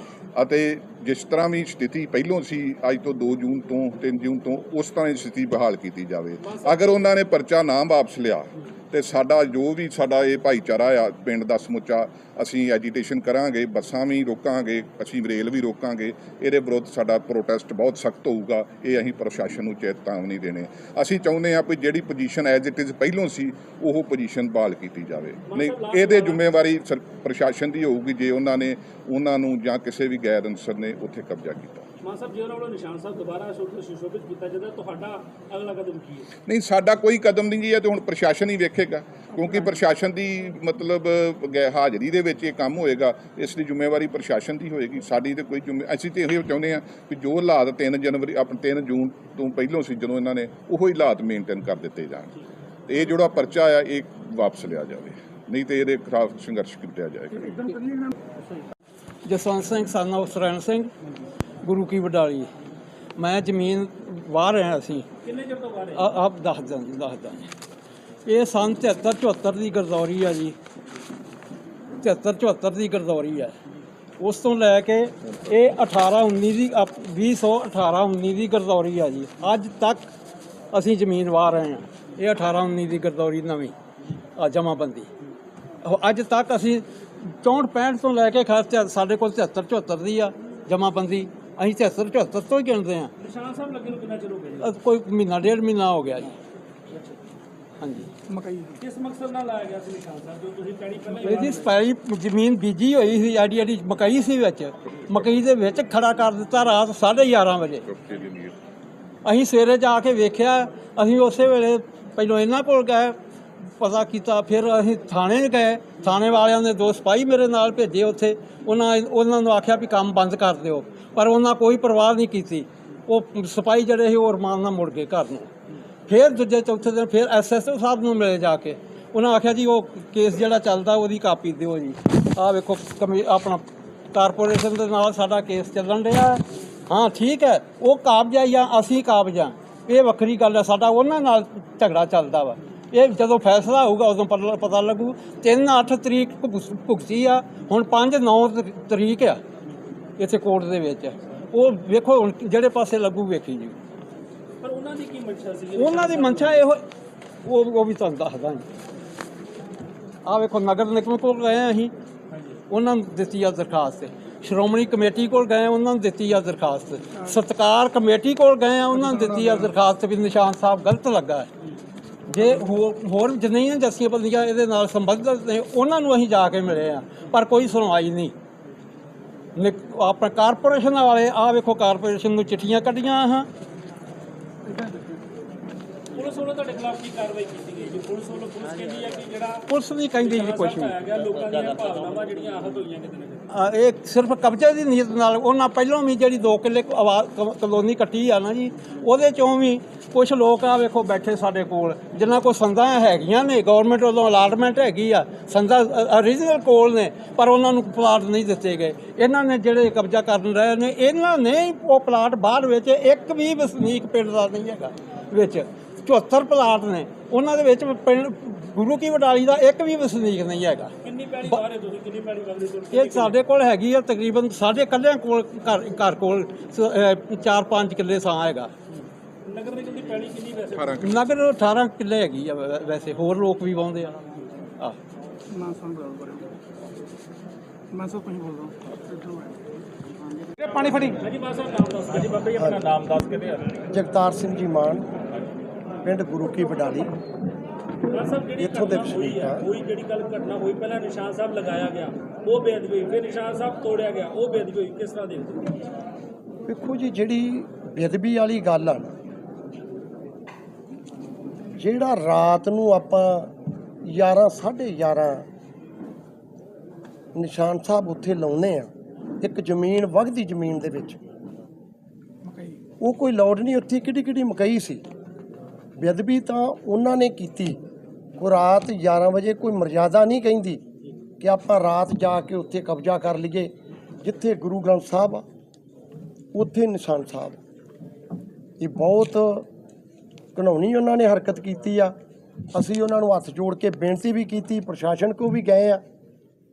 ਅਤੇ ਜਿਸ ਤਰ੍ਹਾਂ ਵੀ ਸਥਿਤੀ ਪਹਿਲੋਂ ਸੀ, ਅੱਜ ਤੋਂ 2 ਜੂਨ ਤੋਂ 3 ਜੂਨ ਤੋਂ, ਉਸ ਤਰ੍ਹਾਂ ਹੀ ਸਥਿਤੀ ਬਹਾਲ ਕੀਤੀ ਜਾਵੇ। ਅਗਰ ਉਹਨਾਂ ਨੇ ਪਰਚਾ ਨਾ ਵਾਪਸ ਲਿਆ ਤੇ ਸਾਡਾ ਜੋ ਵੀ ਸਾਡਾ ਇਹ ਭਾਈਚਾਰਾ ਆ ਪਿੰਡ ਦਾ ਸਮੁੱਚਾ ਅਸੀਂ ਐਜੀਟੇਸ਼ਨ ਕਰਾਂਗੇ ਬੱਸਾਂ ਵੀ ਰੋਕਾਂਗੇ ਅਸੀਂ ਰੇਲ ਵੀ ਰੋਕਾਂਗੇ ਇਹਦੇ ਵਿਰੁੱਧ ਸਾਡਾ ਪ੍ਰੋਟੈਸਟ ਬਹੁਤ ਸਖਤ ਹੋਊਗਾ ਇਹ ਅਸੀਂ ਪ੍ਰਸ਼ਾਸਨ ਨੂੰ ਚੇਤਾਵਨੀ ਦੇਣੇ। ਅਸੀਂ ਚਾਹੁੰਦੇ ਹਾਂ ਵੀ ਜਿਹੜੀ ਪੋਜੀਸ਼ਨ ਐਜ਼ ਇਟ ਇਜ਼ ਪਹਿਲੋਂ ਸੀ ਉਹ ਪੋਜੀਸ਼ਨ ਬਹਾਲ ਕੀਤੀ ਜਾਵੇ। ਨਹੀਂ ਇਹਦੇ ਜ਼ਿੰਮੇਵਾਰੀ ਪ੍ਰਸ਼ਾਸਨ ਦੀ ਹੋਊਗੀ ਜੇ ਉਹਨਾਂ ਨੇ ਉਹਨਾਂ ਨੂੰ ਜਾਂ ਕਿਸੇ ਵੀ ਗੈਰ ਅਨਸਰ ਨੇ ਉੱਥੇ ਕਬਜ਼ਾ ਕੀਤਾ। ਮਾਨ ਸਾਹਿਬ ਜੇ ਉਹਨਾਂ ਵੱਲੋਂ ਨਿਸ਼ਾਨ ਸਾਹਿਬ ਦੁਬਾਰਾ ਸ਼ੁ- ਸੁਸ਼ੋਭਿਤ ਕੀਤਾ ਜਾਂਦਾ ਤੁਹਾਡਾ ਅਗਲਾ ਕਦਮ ਕੀ ਹੈ? ਨਹੀਂ ਸਾਡਾ ਕੋਈ ਕਦਮ ਨਹੀਂ ਜੀ ਇਹ ਤੇ ਹੁਣ ਪ੍ਰਸ਼ਾਸਨ ਹੀ ਵੇਖੇਗਾ ਕਿਉਂਕਿ ਪ੍ਰਸ਼ਾਸਨ ਦੀ ਮਤਲਬ ਹਾਜ਼ਰੀ ਦੇ ਵਿੱਚ ਇਹ ਕੰਮ ਹੋਏਗਾ ਇਸ ਦੀ ਜ਼ਿੰਮੇਵਾਰੀ ਪ੍ਰਸ਼ਾਸਨ ਦੀ ਹੋਏਗੀ ਸਾਡੀ ਤੇ ਕੋਈ ਜ਼ਿੰਮੇ ਅਸੀਂ ਤੇ ਇਹ ਚਾਹੁੰਦੇ ਹਾਂ ਕਿ ਜੋ ਹਾਲਾਤ 3 ਜਨਵਰੀ ਆਪਣੇ 3 ਜੂਨ ਤੋਂ ਪਹਿਲਾਂ ਸੀ ਜਦੋਂ ਇਹਨਾਂ ਨੇ ਉਹੋ ਹੀ ਹਾਲਾਤ ਮੇਨਟੇਨ ਕਰ ਦਿੱਤੇ ਜਾਣ। ਤੇ ਇਹ ਜਿਹੜਾ ਪਰਚਾ ਆ ਇਹ ਵਾਪਸ ਲਿਆ ਜਾਵੇ ਨਹੀਂ ਤੇ ਇਹਦੇ ਖਿਲਾਫ ਸੰਘਰਸ਼ ਕੀਤਾ ਜਾਏਗਾ। ਜਸਵੰਤ ਸਿੰਘ ਸਾਨਾ ਸਰੈਣ ਸਿੰਘ। ਗੁਰੂ ਕੀ ਵਡਾਲੀ। ਮੈਂ ਜ਼ਮੀਨ ਵਾਹ ਰਿਹਾ ਸੀ। ਕਿੰਨੇ ਚਿਰ ਤੋਂ ਆ- ਆਪ ਦੱਸਦਾ ਜੀ ਦੱਸਦਾ ਜੀ। ਇਹ ਸੰਨ 73 74 ਦੀ ਗਰਦੌਰੀ ਆ ਜੀ। 73 74 ਦੀ ਗਰਦੌਰੀ ਆ। ਉਸ ਤੋਂ ਲੈ ਕੇ ਇਹ 18 19 ਦੀ 2018 19 ਦੀ ਗਰਦੌਰੀ ਆ ਜੀ। ਅੱਜ ਤੱਕ ਅਸੀਂ ਜ਼ਮੀਨ ਵਾਹ ਰਹੇ ਹਾਂ। ਇਹ 18 19 ਦੀ ਗਰਦੌਰੀ ਨਵੀਂ ਆ ਜਮਾਬੰਦੀ। ਅੱਜ ਤੱਕ ਅਸੀਂ 64 65 ਤੋਂ ਲੈ ਕੇ ਖਾਸ ਸਾਡੇ ਕੋਲ 73 74 ਦੀ ਆ ਜਮਾਬੰਦੀ। ਅਸੀਂ 73 74 ਤੋਂ ਹੀ ਗਿਣਦੇ ਆ ਨਿਸ਼ਾਨ ਸਾਹਿਬ ਲੱਗੇ ਨੂੰ ਕਿੰਨਾ ਚਿਰ ਹੋ ਗਿਆ ਅ, ਕੋਈ ਮਹੀਨਾ ਡੇਢ ਮਹੀਨਾ ਹੋ ਗਿਆ ਜੀ। ਹਾਂਜੀ। ਜੀ। ਕਿਸ ਮਕਸਦ ਨਾਲ ਲਾਇਆ ਗਿਆ ਸੀ ਨਿਸ਼ਾਨ ਸਾਹਿਬ? ਜੋ ਤੁਸੀਂ ਪੈਣੀ ਪਹਿਲਾਂ ਹੀ ਇਹਦੀ ਸਪਾਈ ਜ਼ਮੀਨ ਬੀਜੀ ਹੋਈ ਸੀ ਆਡੀ ਆਡੀ ਮਕਈ ਸੀ ਵਿੱਚ। ਮਕਈ ਦੇ ਵਿੱਚ ਖੜਾ ਕਰ ਦਿੱਤਾ ਰਾਤ 11:30 ਵਜੇ। ਅਸੀਂ ਸਵੇਰੇ ਜਾ ਕੇ ਵੇਖਿਆ ਅਸੀਂ ਉਸੇ ਵੇਲੇ ਪਹਿਲਾਂ ਇਹਨਾਂ ਕੋਲ ਗਏ ਪਤਾ ਕੀਤਾ, ਫਿਰ ਅਸੀਂ ਥਾਣੇ ਗਏ। ਥਾਣੇ ਵਾਲਿਆਂ ਨੇ ਦੋ ਸਿਪਾਹੀ ਮੇਰੇ ਨਾਲ ਭੇਜੇ ਉੱਥੇ। ਉਹਨਾਂ ਉਹਨਾਂ ਨੂੰ ਆਖਿਆ ਵੀ ਕੰਮ ਬੰਦ ਕਰ ਦਿਓ। ਪਰ ਉਹਨਾਂ ਕੋਈ ਪਰਵਾਹ ਨਹੀਂ ਕੀਤੀ। ਉਹ ਸਿਪਾਹੀ ਜਿਹੜੇ ਸੀ, ਉਹ ਰਮਾਨ ਨਾਲ ਮੁੜ ਗਏ ਘਰ ਨੂੰ। ਫਿਰ ਦੂਜੇ ਚੌਥੇ ਦਿਨ ਫਿਰ ਐਸਐਸਓ ਸਾਹਿਬ ਨੂੰ ਮਿਲੇ ਜਾ ਕੇ। ਉਹਨਾਂ ਆਖਿਆ ਜੀ, ਉਹ ਕੇਸ ਜਿਹੜਾ ਚੱਲਦਾ, ਉਹਦੀ ਕਾਪੀ ਦਿਓ ਜੀ। ਆਹ ਵੇਖੋ, ਕਮੀ, ਆਪਣਾ ਕਾਰਪੋਰੇਸ਼ਨ ਦੇ ਨਾਲ ਸਾਡਾ ਕੇਸ ਚੱਲਣ ਰਿਹਾ ਹਾਂ। ਠੀਕ ਹੈ। ਉਹ ਕਾਬਜਾ ਜਾਂ ਅਸੀਂ ਕਾਬਜਾ ਇਹ ਵੱਖਰੀ ਗੱਲ ਹੈ। ਸਾਡਾ ਉਹਨਾਂ ਨਾਲ ਝਗੜਾ ਚੱਲਦਾ ਵਾ। ਇਹ ਜਦੋਂ ਫੈਸਲਾ ਹੋਊਗਾ ਉਦੋਂ ਪਤਾ ਪਤਾ ਲੱਗੂ। 3 8 ਤਰੀਕ ਭੁਗਸ- ਭੁਗਤੀ ਆ ਹੁਣ 5 9 ਤਰੀਕ ਆ ਇੱਥੇ ਕੋਰਟ ਦੇ ਵਿੱਚ। ਉਹ ਵੇਖੋ ਹੁਣ ਜਿਹੜੇ ਪਾਸੇ ਲੱਗੂ ਵੇਖੀ ਜੀ। ਪਰ ਉਹਨਾਂ ਦੀ ਕੀ ਮਨਸ਼ਾ ਸੀ? ਉਹਨਾਂ ਦੀ ਮਨਸ਼ਾ ਇਹੋ ਉਹ ਉਹ ਵੀ ਤੁਹਾਨੂੰ ਦੱਸਦਾ ਆ ਵੇਖੋ ਨਗਰ ਨਿਗਮ ਕੋਲ ਗਏ ਹਾਂ ਅਸੀਂ। ਉਹਨਾਂ ਨੂੰ ਦਿੱਤੀ ਆ ਦਰਖਾਸਤ। ਸ਼੍ਰੋਮਣੀ ਕਮੇਟੀ ਕੋਲ ਗਏ ਹਾਂ, ਉਹਨਾਂ ਨੂੰ ਦਿੱਤੀ ਆ ਦਰਖਾਸਤ। ਸਤਕਾਰ ਕਮੇਟੀ ਕੋਲ ਗਏ ਆ ਉਹਨਾਂ ਨੂੰ ਦਿੱਤੀ ਆ ਦਰਖਾਸਤ ਵੀ ਨਿਸ਼ਾਨ ਸਾਹਿਬ ਗਲਤ ਲੱਗਾ ਹੈ। ਜੇ ਹੋਰ ਹੋਰ ਜਿੰਨੀਆਂ ਜੱਸੀਆਂ ਬੰਦੀਆਂ ਇਹਦੇ ਨਾਲ ਸੰਬੰਧਿਤ ਨੇ ਉਹਨਾਂ ਨੂੰ ਅਸੀਂ ਜਾ ਕੇ ਮਿਲੇ ਆ, ਪਰ ਕੋਈ ਸੁਣਵਾਈ ਨਹੀਂ। ਆਪਣਾ ਕਾਰਪੋਰੇਸ਼ਨ ਵਾਲੇ ਆ ਵੇਖੋ ਕਾਰਪੋਰੇਸ਼ਨ ਨੂੰ ਚਿੱਠੀਆਂ ਕੱਢੀਆਂ ਹਾਂ ਪੁਲਿਸ ਵੱਲੋਂ ਤੁਹਾਡੇ ਖਿਲਾਫ ਕੀ ਕਾਰਵਾਈ ਕੀਤੀ ਪੁਲਿਸ ਵੱਲੋਂ ਪੁਲਿਸ ਕਹਿੰਦੀ ਹੈ ਕਿ ਜਿਹੜਾ ਪੁਲਿਸ ਨਹੀਂ ਕਹਿੰਦੀ ਜੀ ਕੁਛ ਵੀ। ਗਿਆ ਲੋਕਾਂ ਦੀਆਂ ਭਾਵਨਾਵਾਂ ਜਿਹੜੀਆਂ ਆਹਤ ਹੋਈਆਂ ਕਿਤੇ ਨਾ ਕਿਤੇ। ਆ, ਇਹ ਸਿਰਫ ਕਬਜ਼ੇ ਦੀ ਨੀਅਤ ਨਾਲ ਉਹਨਾਂ ਪਹਿਲਾਂ ਵੀ ਜਿਹੜੀ 2 ਕਿੱਲੇ ਆਵਾ- ਕ- ਕਲੋਨੀ ਕੱਟੀ ਆ ਨਾ ਜੀ ਉਹਦੇ ਚੋਂ ਵੀ ਕੁਝ ਲੋਕ ਆ ਵੇਖੋ ਬੈਠੇ ਸਾਡੇ ਕੋਲ ਜਿਨ੍ਹਾਂ ਕੋਲ ਸੰਦਾਂ ਹੈਗੀਆਂ ਨੇ ਗਵਰਨਮੈਂਟ ਵੱਲੋਂ ਅਲਾਟਮੈਂਟ ਹੈਗੀ ਆ ਸੰਦਾਂ origignal ਕੋਲ ਨੇ ਪਰ ਉਹਨਾਂ ਨੂੰ ਪਲਾਟ ਨਹੀਂ ਦਿੱਤੇ ਗਏ। ਇਹਨਾਂ ਨੇ ਜਿਹੜੇ ਕਬਜ਼ਾ ਕਰਨ ਰਹੇ ਨੇ ਇਹਨਾਂ ਨੇ ਹੀ ਉਹ ਪਲਾਟ ਬਾਅਦ ਵਿੱਚ ਇੱਕ ਵੀ ਵਸਨੀਕ ਪਿੰਡ ਦਾ ਨਹੀਂ ਹੈਗਾ ਵਿੱਚ। 74 ਪਲਾਟ ਨੇ। ਉਹਨਾਂ ਦੇ ਵਿੱਚ ਪਿੰਡ ਗੁਰੂ ਕੀ ਵਡਾਲੀ ਦਾ ਇੱਕ ਵੀ ਵਸਨੀਕ ਨਹੀਂ ਹੈਗਾ। ਕਿੰਨੀ ਬਾਹਰ ਹੈ ਤੁਸੀਂ? ਕਿੰਨੀ ਪੈਲੀ ਮੰਗਦੇ ਹੋ ਇਹ ਸਾਡੇ ਕੋਲ ਹੈਗੀ ਆ ਤਕਰੀਬਨ ਸਾਡੇ ਕੱਲਿਆਂ ਕੋਲ ਘਰ ਘਰ ਕੋਲ 4-5 ਕਿੱਲੇ ਸਾਂ ਹੈਗਾ। ਨਗਰ ਨਿਗਮ ਦੀ ਪੈਲੀ ਕਿੰਨੀ ਵੈਸੇ? 18 ਕਿ- ਨਗਰ 18 ਕਿੱਲੇ ਹੈਗੀ ਆ ਵੈਸੇ ਹੋਰ ਲੋਕ ਵੀ ਵਾਉਂਦੇ ਆ। ਆ। ਮਾਨ ਸਾਹਿਬ ਗੱਲ ਕਰਿਓ ਮਾਨ ਸਾਹਿਬ ਤੁਸੀਂ ਬੋਲੋ ਇਹ ਪਾਣੀ ਫੜੀ। ਹਾਂਜੀ ਬਾਬਾ ਸਾਹਿਬ ਨਾਮ ਦੱਸ ਹਾਂਜੀ ਬਾਬਾ ਜੀ ਆਪਣਾ ਨਾਮ ਦੱਸ ਕੇ ਤੇ ਜਗਤਾਰ ਸਿੰਘ ਜੀ ਮਾਨ। ਪਿੰਡ ਗੁਰੂ ਕੀ ਬਡਾਲੀ ਬਾਬਾ ਸਾਹਿਬ ਜਿਹੜੀ ਇੱਥੋਂ ਦੇ ਘਟਨਾ ਹੋਈ ਵਸਨੀਕ ਹੈ ਆ। ਕੋਈ ਜਿਹੜੀ ਗੱਲ ਘਟਨਾ ਹੋਈ ਪਹਿਲਾਂ ਨਿਸ਼ਾਨ ਸਾਹਿਬ ਲਗਾਇਆ ਗਿਆ ਉਹ ਬੇਅਦਬੀ ਹੋਈ ਫਿਰ ਨਿਸ਼ਾਨ ਸਾਹਿਬ ਤੋੜਿਆ ਗਿਆ ਉਹ ਬੇਅਦਬੀ ਹੋਈ ਕਿਸ ਤਰ੍ਹਾਂ ਦੇਖਦੇ ਹੋ? ਵੇਖੋ ਜੀ ਜਿਹੜੀ ਬੇਦਬੀ ਵਾਲੀ ਗੱਲ ਆ ਨਾ, ਜਿਹੜਾ ਰਾਤ ਨੂੰ ਆਪਾਂ 11 11:30 ਨਿਸ਼ਾਨ ਸਾਹਿਬ ਉੱਥੇ ਲਾਉਨੇ ਆ ਇੱਕ ਜ਼ਮੀਨ ਵਗਦੀ ਜ਼ਮੀਨ ਦੇ ਵਿੱਚ ਉਹ ਕੋਈ ਲੋੜ ਨਹੀਂ ਉੱਥੇ ਕਿਹੜੀ ਕਿਹੜੀ ਮਕਈ ਸੀ? ਬੇਅਦਬੀ ਤਾਂ ਉਹਨਾਂ ਨੇ ਕੀਤੀ। ਉਹ ਰਾਤ 11 ਵਜੇ ਕੋਈ ਮਰਜ਼ਾਦਾ ਨਹੀਂ ਕਹਿੰਦੀ ਕਿ ਆਪਾਂ ਰਾਤ ਜਾ ਕੇ ਉੱਥੇ ਕਬਜ਼ਾ ਕਰ ਲਈਏ, ਜਿੱਥੇ ਗੁਰੂ ਗ੍ਰੰਥ ਸਾਹਿਬ ਆ, ਉੱਥੇ ਨਿਸ਼ਾਨ ਸਾਹਿਬ। ਇਹ ਬਹੁਤ ਘਣਾਉਣੀ ਉਹਨਾਂ ਨੇ ਹਰਕਤ ਕੀਤੀ ਆ। ਅਸੀਂ ਉਹਨਾਂ ਨੂੰ ਹੱਥ ਜੋੜ ਕੇ ਬੇਨਤੀ ਵੀ ਕੀਤੀ, ਪ੍ਰਸ਼ਾਸਨ ਕੋ ਵੀ ਗਏ ਆ।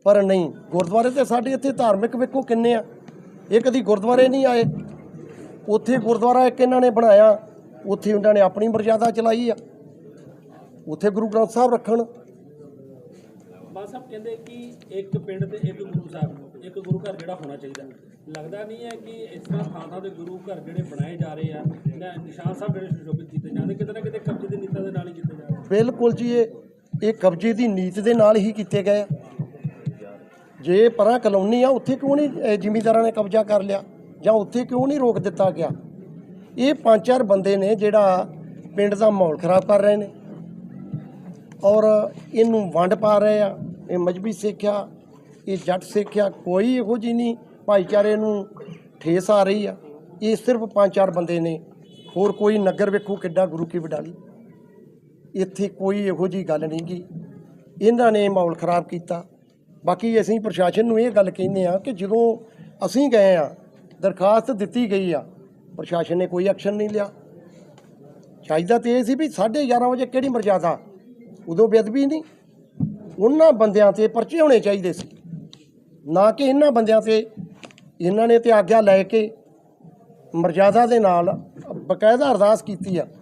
ਪਰ ਨਹੀਂ, ਗੁਰਦੁਆਰੇ ਤੇ ਸਾਡੇ ਇੱਥੇ ਧਾਰਮਿਕ ਵੇਖੋ ਕਿੰਨੇ ਆ। ਇਹ ਕਦੀ ਗੁਰਦੁਆਰੇ ਨਹੀਂ ਆਏ। ਉੱਥੇ ਗੁਰਦੁਆਰਾ ਇੱਕ ਇਹਨਾਂ ਨੇ ਬਣਾਇਆ। ਉੱਥੇ ਉਹਨਾਂ ਨੇ ਆਪਣੀ ਮਰਜ਼ਾਦਾ ਚਲਾਈ ਆ। ਉੱਥੇ ਗੁਰੂ ਗ੍ਰੰਥ ਸਾਹਿਬ ਰੱਖਣ। ਬਾਬਾ ਸਾਹਿਬ ਕਹਿੰਦੇ ਕਿ ਇੱਕ ਪਿੰਡ ਤੇ ਇੱਕ ਗੁਰੂ ਸਾਹਿਬ ਇੱਕ ਗੁਰੂ ਘਰ ਜਿਹੜਾ ਹੋਣਾ ਚਾਹੀਦਾ। ਲੱਗਦਾ ਨਹੀਂ ਹੈ ਕਿ ਇਸ ਤਰ੍ਹਾਂ ਥਾਂ ਥਾਂ ਦੇ ਗੁਰੂ ਘਰ ਜਿਹੜੇ ਬਣਾਏ ਜਾ ਰਹੇ ਆ ਨਾ- ਨਿਸ਼ਾਨ ਸਾਹਿਬ ਜਿਹੜੇ ਸੁਸ਼ੋਭਿਤ ਕੀਤੇ ਜਾਂਦੇ ਕਿਤੇ ਨਾ ਕਿਤੇ ਕਬਜ਼ੇ ਦੀ ਨੀਤਾਂ ਦੇ ਨਾਲ ਹੀ ਕੀਤੇ ਜਾ ਰਹੇ ਬਿਲਕੁਲ ਜੀ ਇਹ ਇਹ ਕਬਜ਼ੇ ਦੀ ਨੀਤ ਦੇ ਨਾਲ ਹੀ ਕੀਤੇ ਗਏ ਜੇ ਪਰਾਂ ਕਲੋਨੀ ਆ ਉੱਥੇ ਕਿਉਂ ਨਹੀਂ ਜ਼ਿਮੀਂਦਾਰਾਂ ਨੇ ਕਬਜ਼ਾ ਕਰ ਲਿਆ ਜਾਂ ਉੱਥੇ ਕਿਉਂ ਨਹੀਂ ਰੋਕ ਦਿੱਤਾ ਗਿਆ? ਇਹ ਪੰਜ ਚਾਰ ਬੰਦੇ ਨੇ ਜਿਹੜਾ ਪਿੰਡ ਦਾ ਮਾਹੌਲ ਖਰਾਬ ਕਰ ਰਹੇ ਨੇ। ਔਰ ਇਹਨੂੰ ਵੰਡ ਪਾ ਰਹੇ ਆ। ਇਹ ਮਜਬੀ ਸਿੱਖਿਆ, ਇਹ ਜੱਟ ਸਿੱਖਿਆ ਕੋਈ ਇਹੋ ਜਿਹੀ ਨਹੀਂ। ਭਾਈਚਾਰੇ ਨੂੰ ਠੇਸ ਆ ਰਹੀ ਆ। ਇਹ ਸਿਰਫ ਪੰਜ ਚਾਰ ਬੰਦੇ ਨੇ। ਹੋਰ ਕੋਈ ਨਗਰ ਵੇਖੋ ਕਿੱਡਾ ਗੁਰੂ ਕੀ ਵਡਾਲੀ। ਇੱਥੇ ਕੋਈ ਇਹੋ ਜੀ ਗੱਲ ਨਹੀਂ ਗੀ। ਇਹਨਾਂ ਨੇ ਮਾਹੌਲ ਖਰਾਬ ਕੀਤਾ। ਬਾਕੀ ਅਸੀਂ ਪ੍ਰਸ਼ਾਸਨ ਨੂੰ ਇਹ ਗੱਲ ਕਹਿੰਦੇ ਆ ਕਿ ਜਦੋਂ ਅਸੀਂ ਗਏ ਆ ਦਰਖਾਸਤ ਦਿੱਤੀ ਗਈ ਆ ਪ੍ਰਸ਼ਾਸਨ ਨੇ ਕੋਈ ਐਕਸ਼ਨ ਨਹੀਂ ਲਿਆ। ਚਾਹੀਦਾ ਤੇ ਇਹ ਸੀ ਵੀ 11:30 ਵਜੇ ਕਿਹੜੀ ਮਰਜ਼ਾਦਾ, ਉਦੋਂ ਬੇਅਦਬੀ ਨਹੀਂ। ਉਹਨਾਂ ਬੰਦਿਆਂ ਤੇ ਪਰਚੇ ਹੋਣੇ ਚਾਹੀਦੇ ਸੀ। ਨਾ ਕਿ ਇਹਨਾਂ ਬੰਦਿਆਂ ਤੇ, ਇਹਨਾਂ ਨੇ ਤੇ ਆਗਿਆ ਲੈ ਕੇ ਮਰਜ਼ਾਦਾ ਦੇ ਨਾਲ ਬਕਾਇਦਾ ਅਰਦਾਸ ਕੀਤੀ ਆ।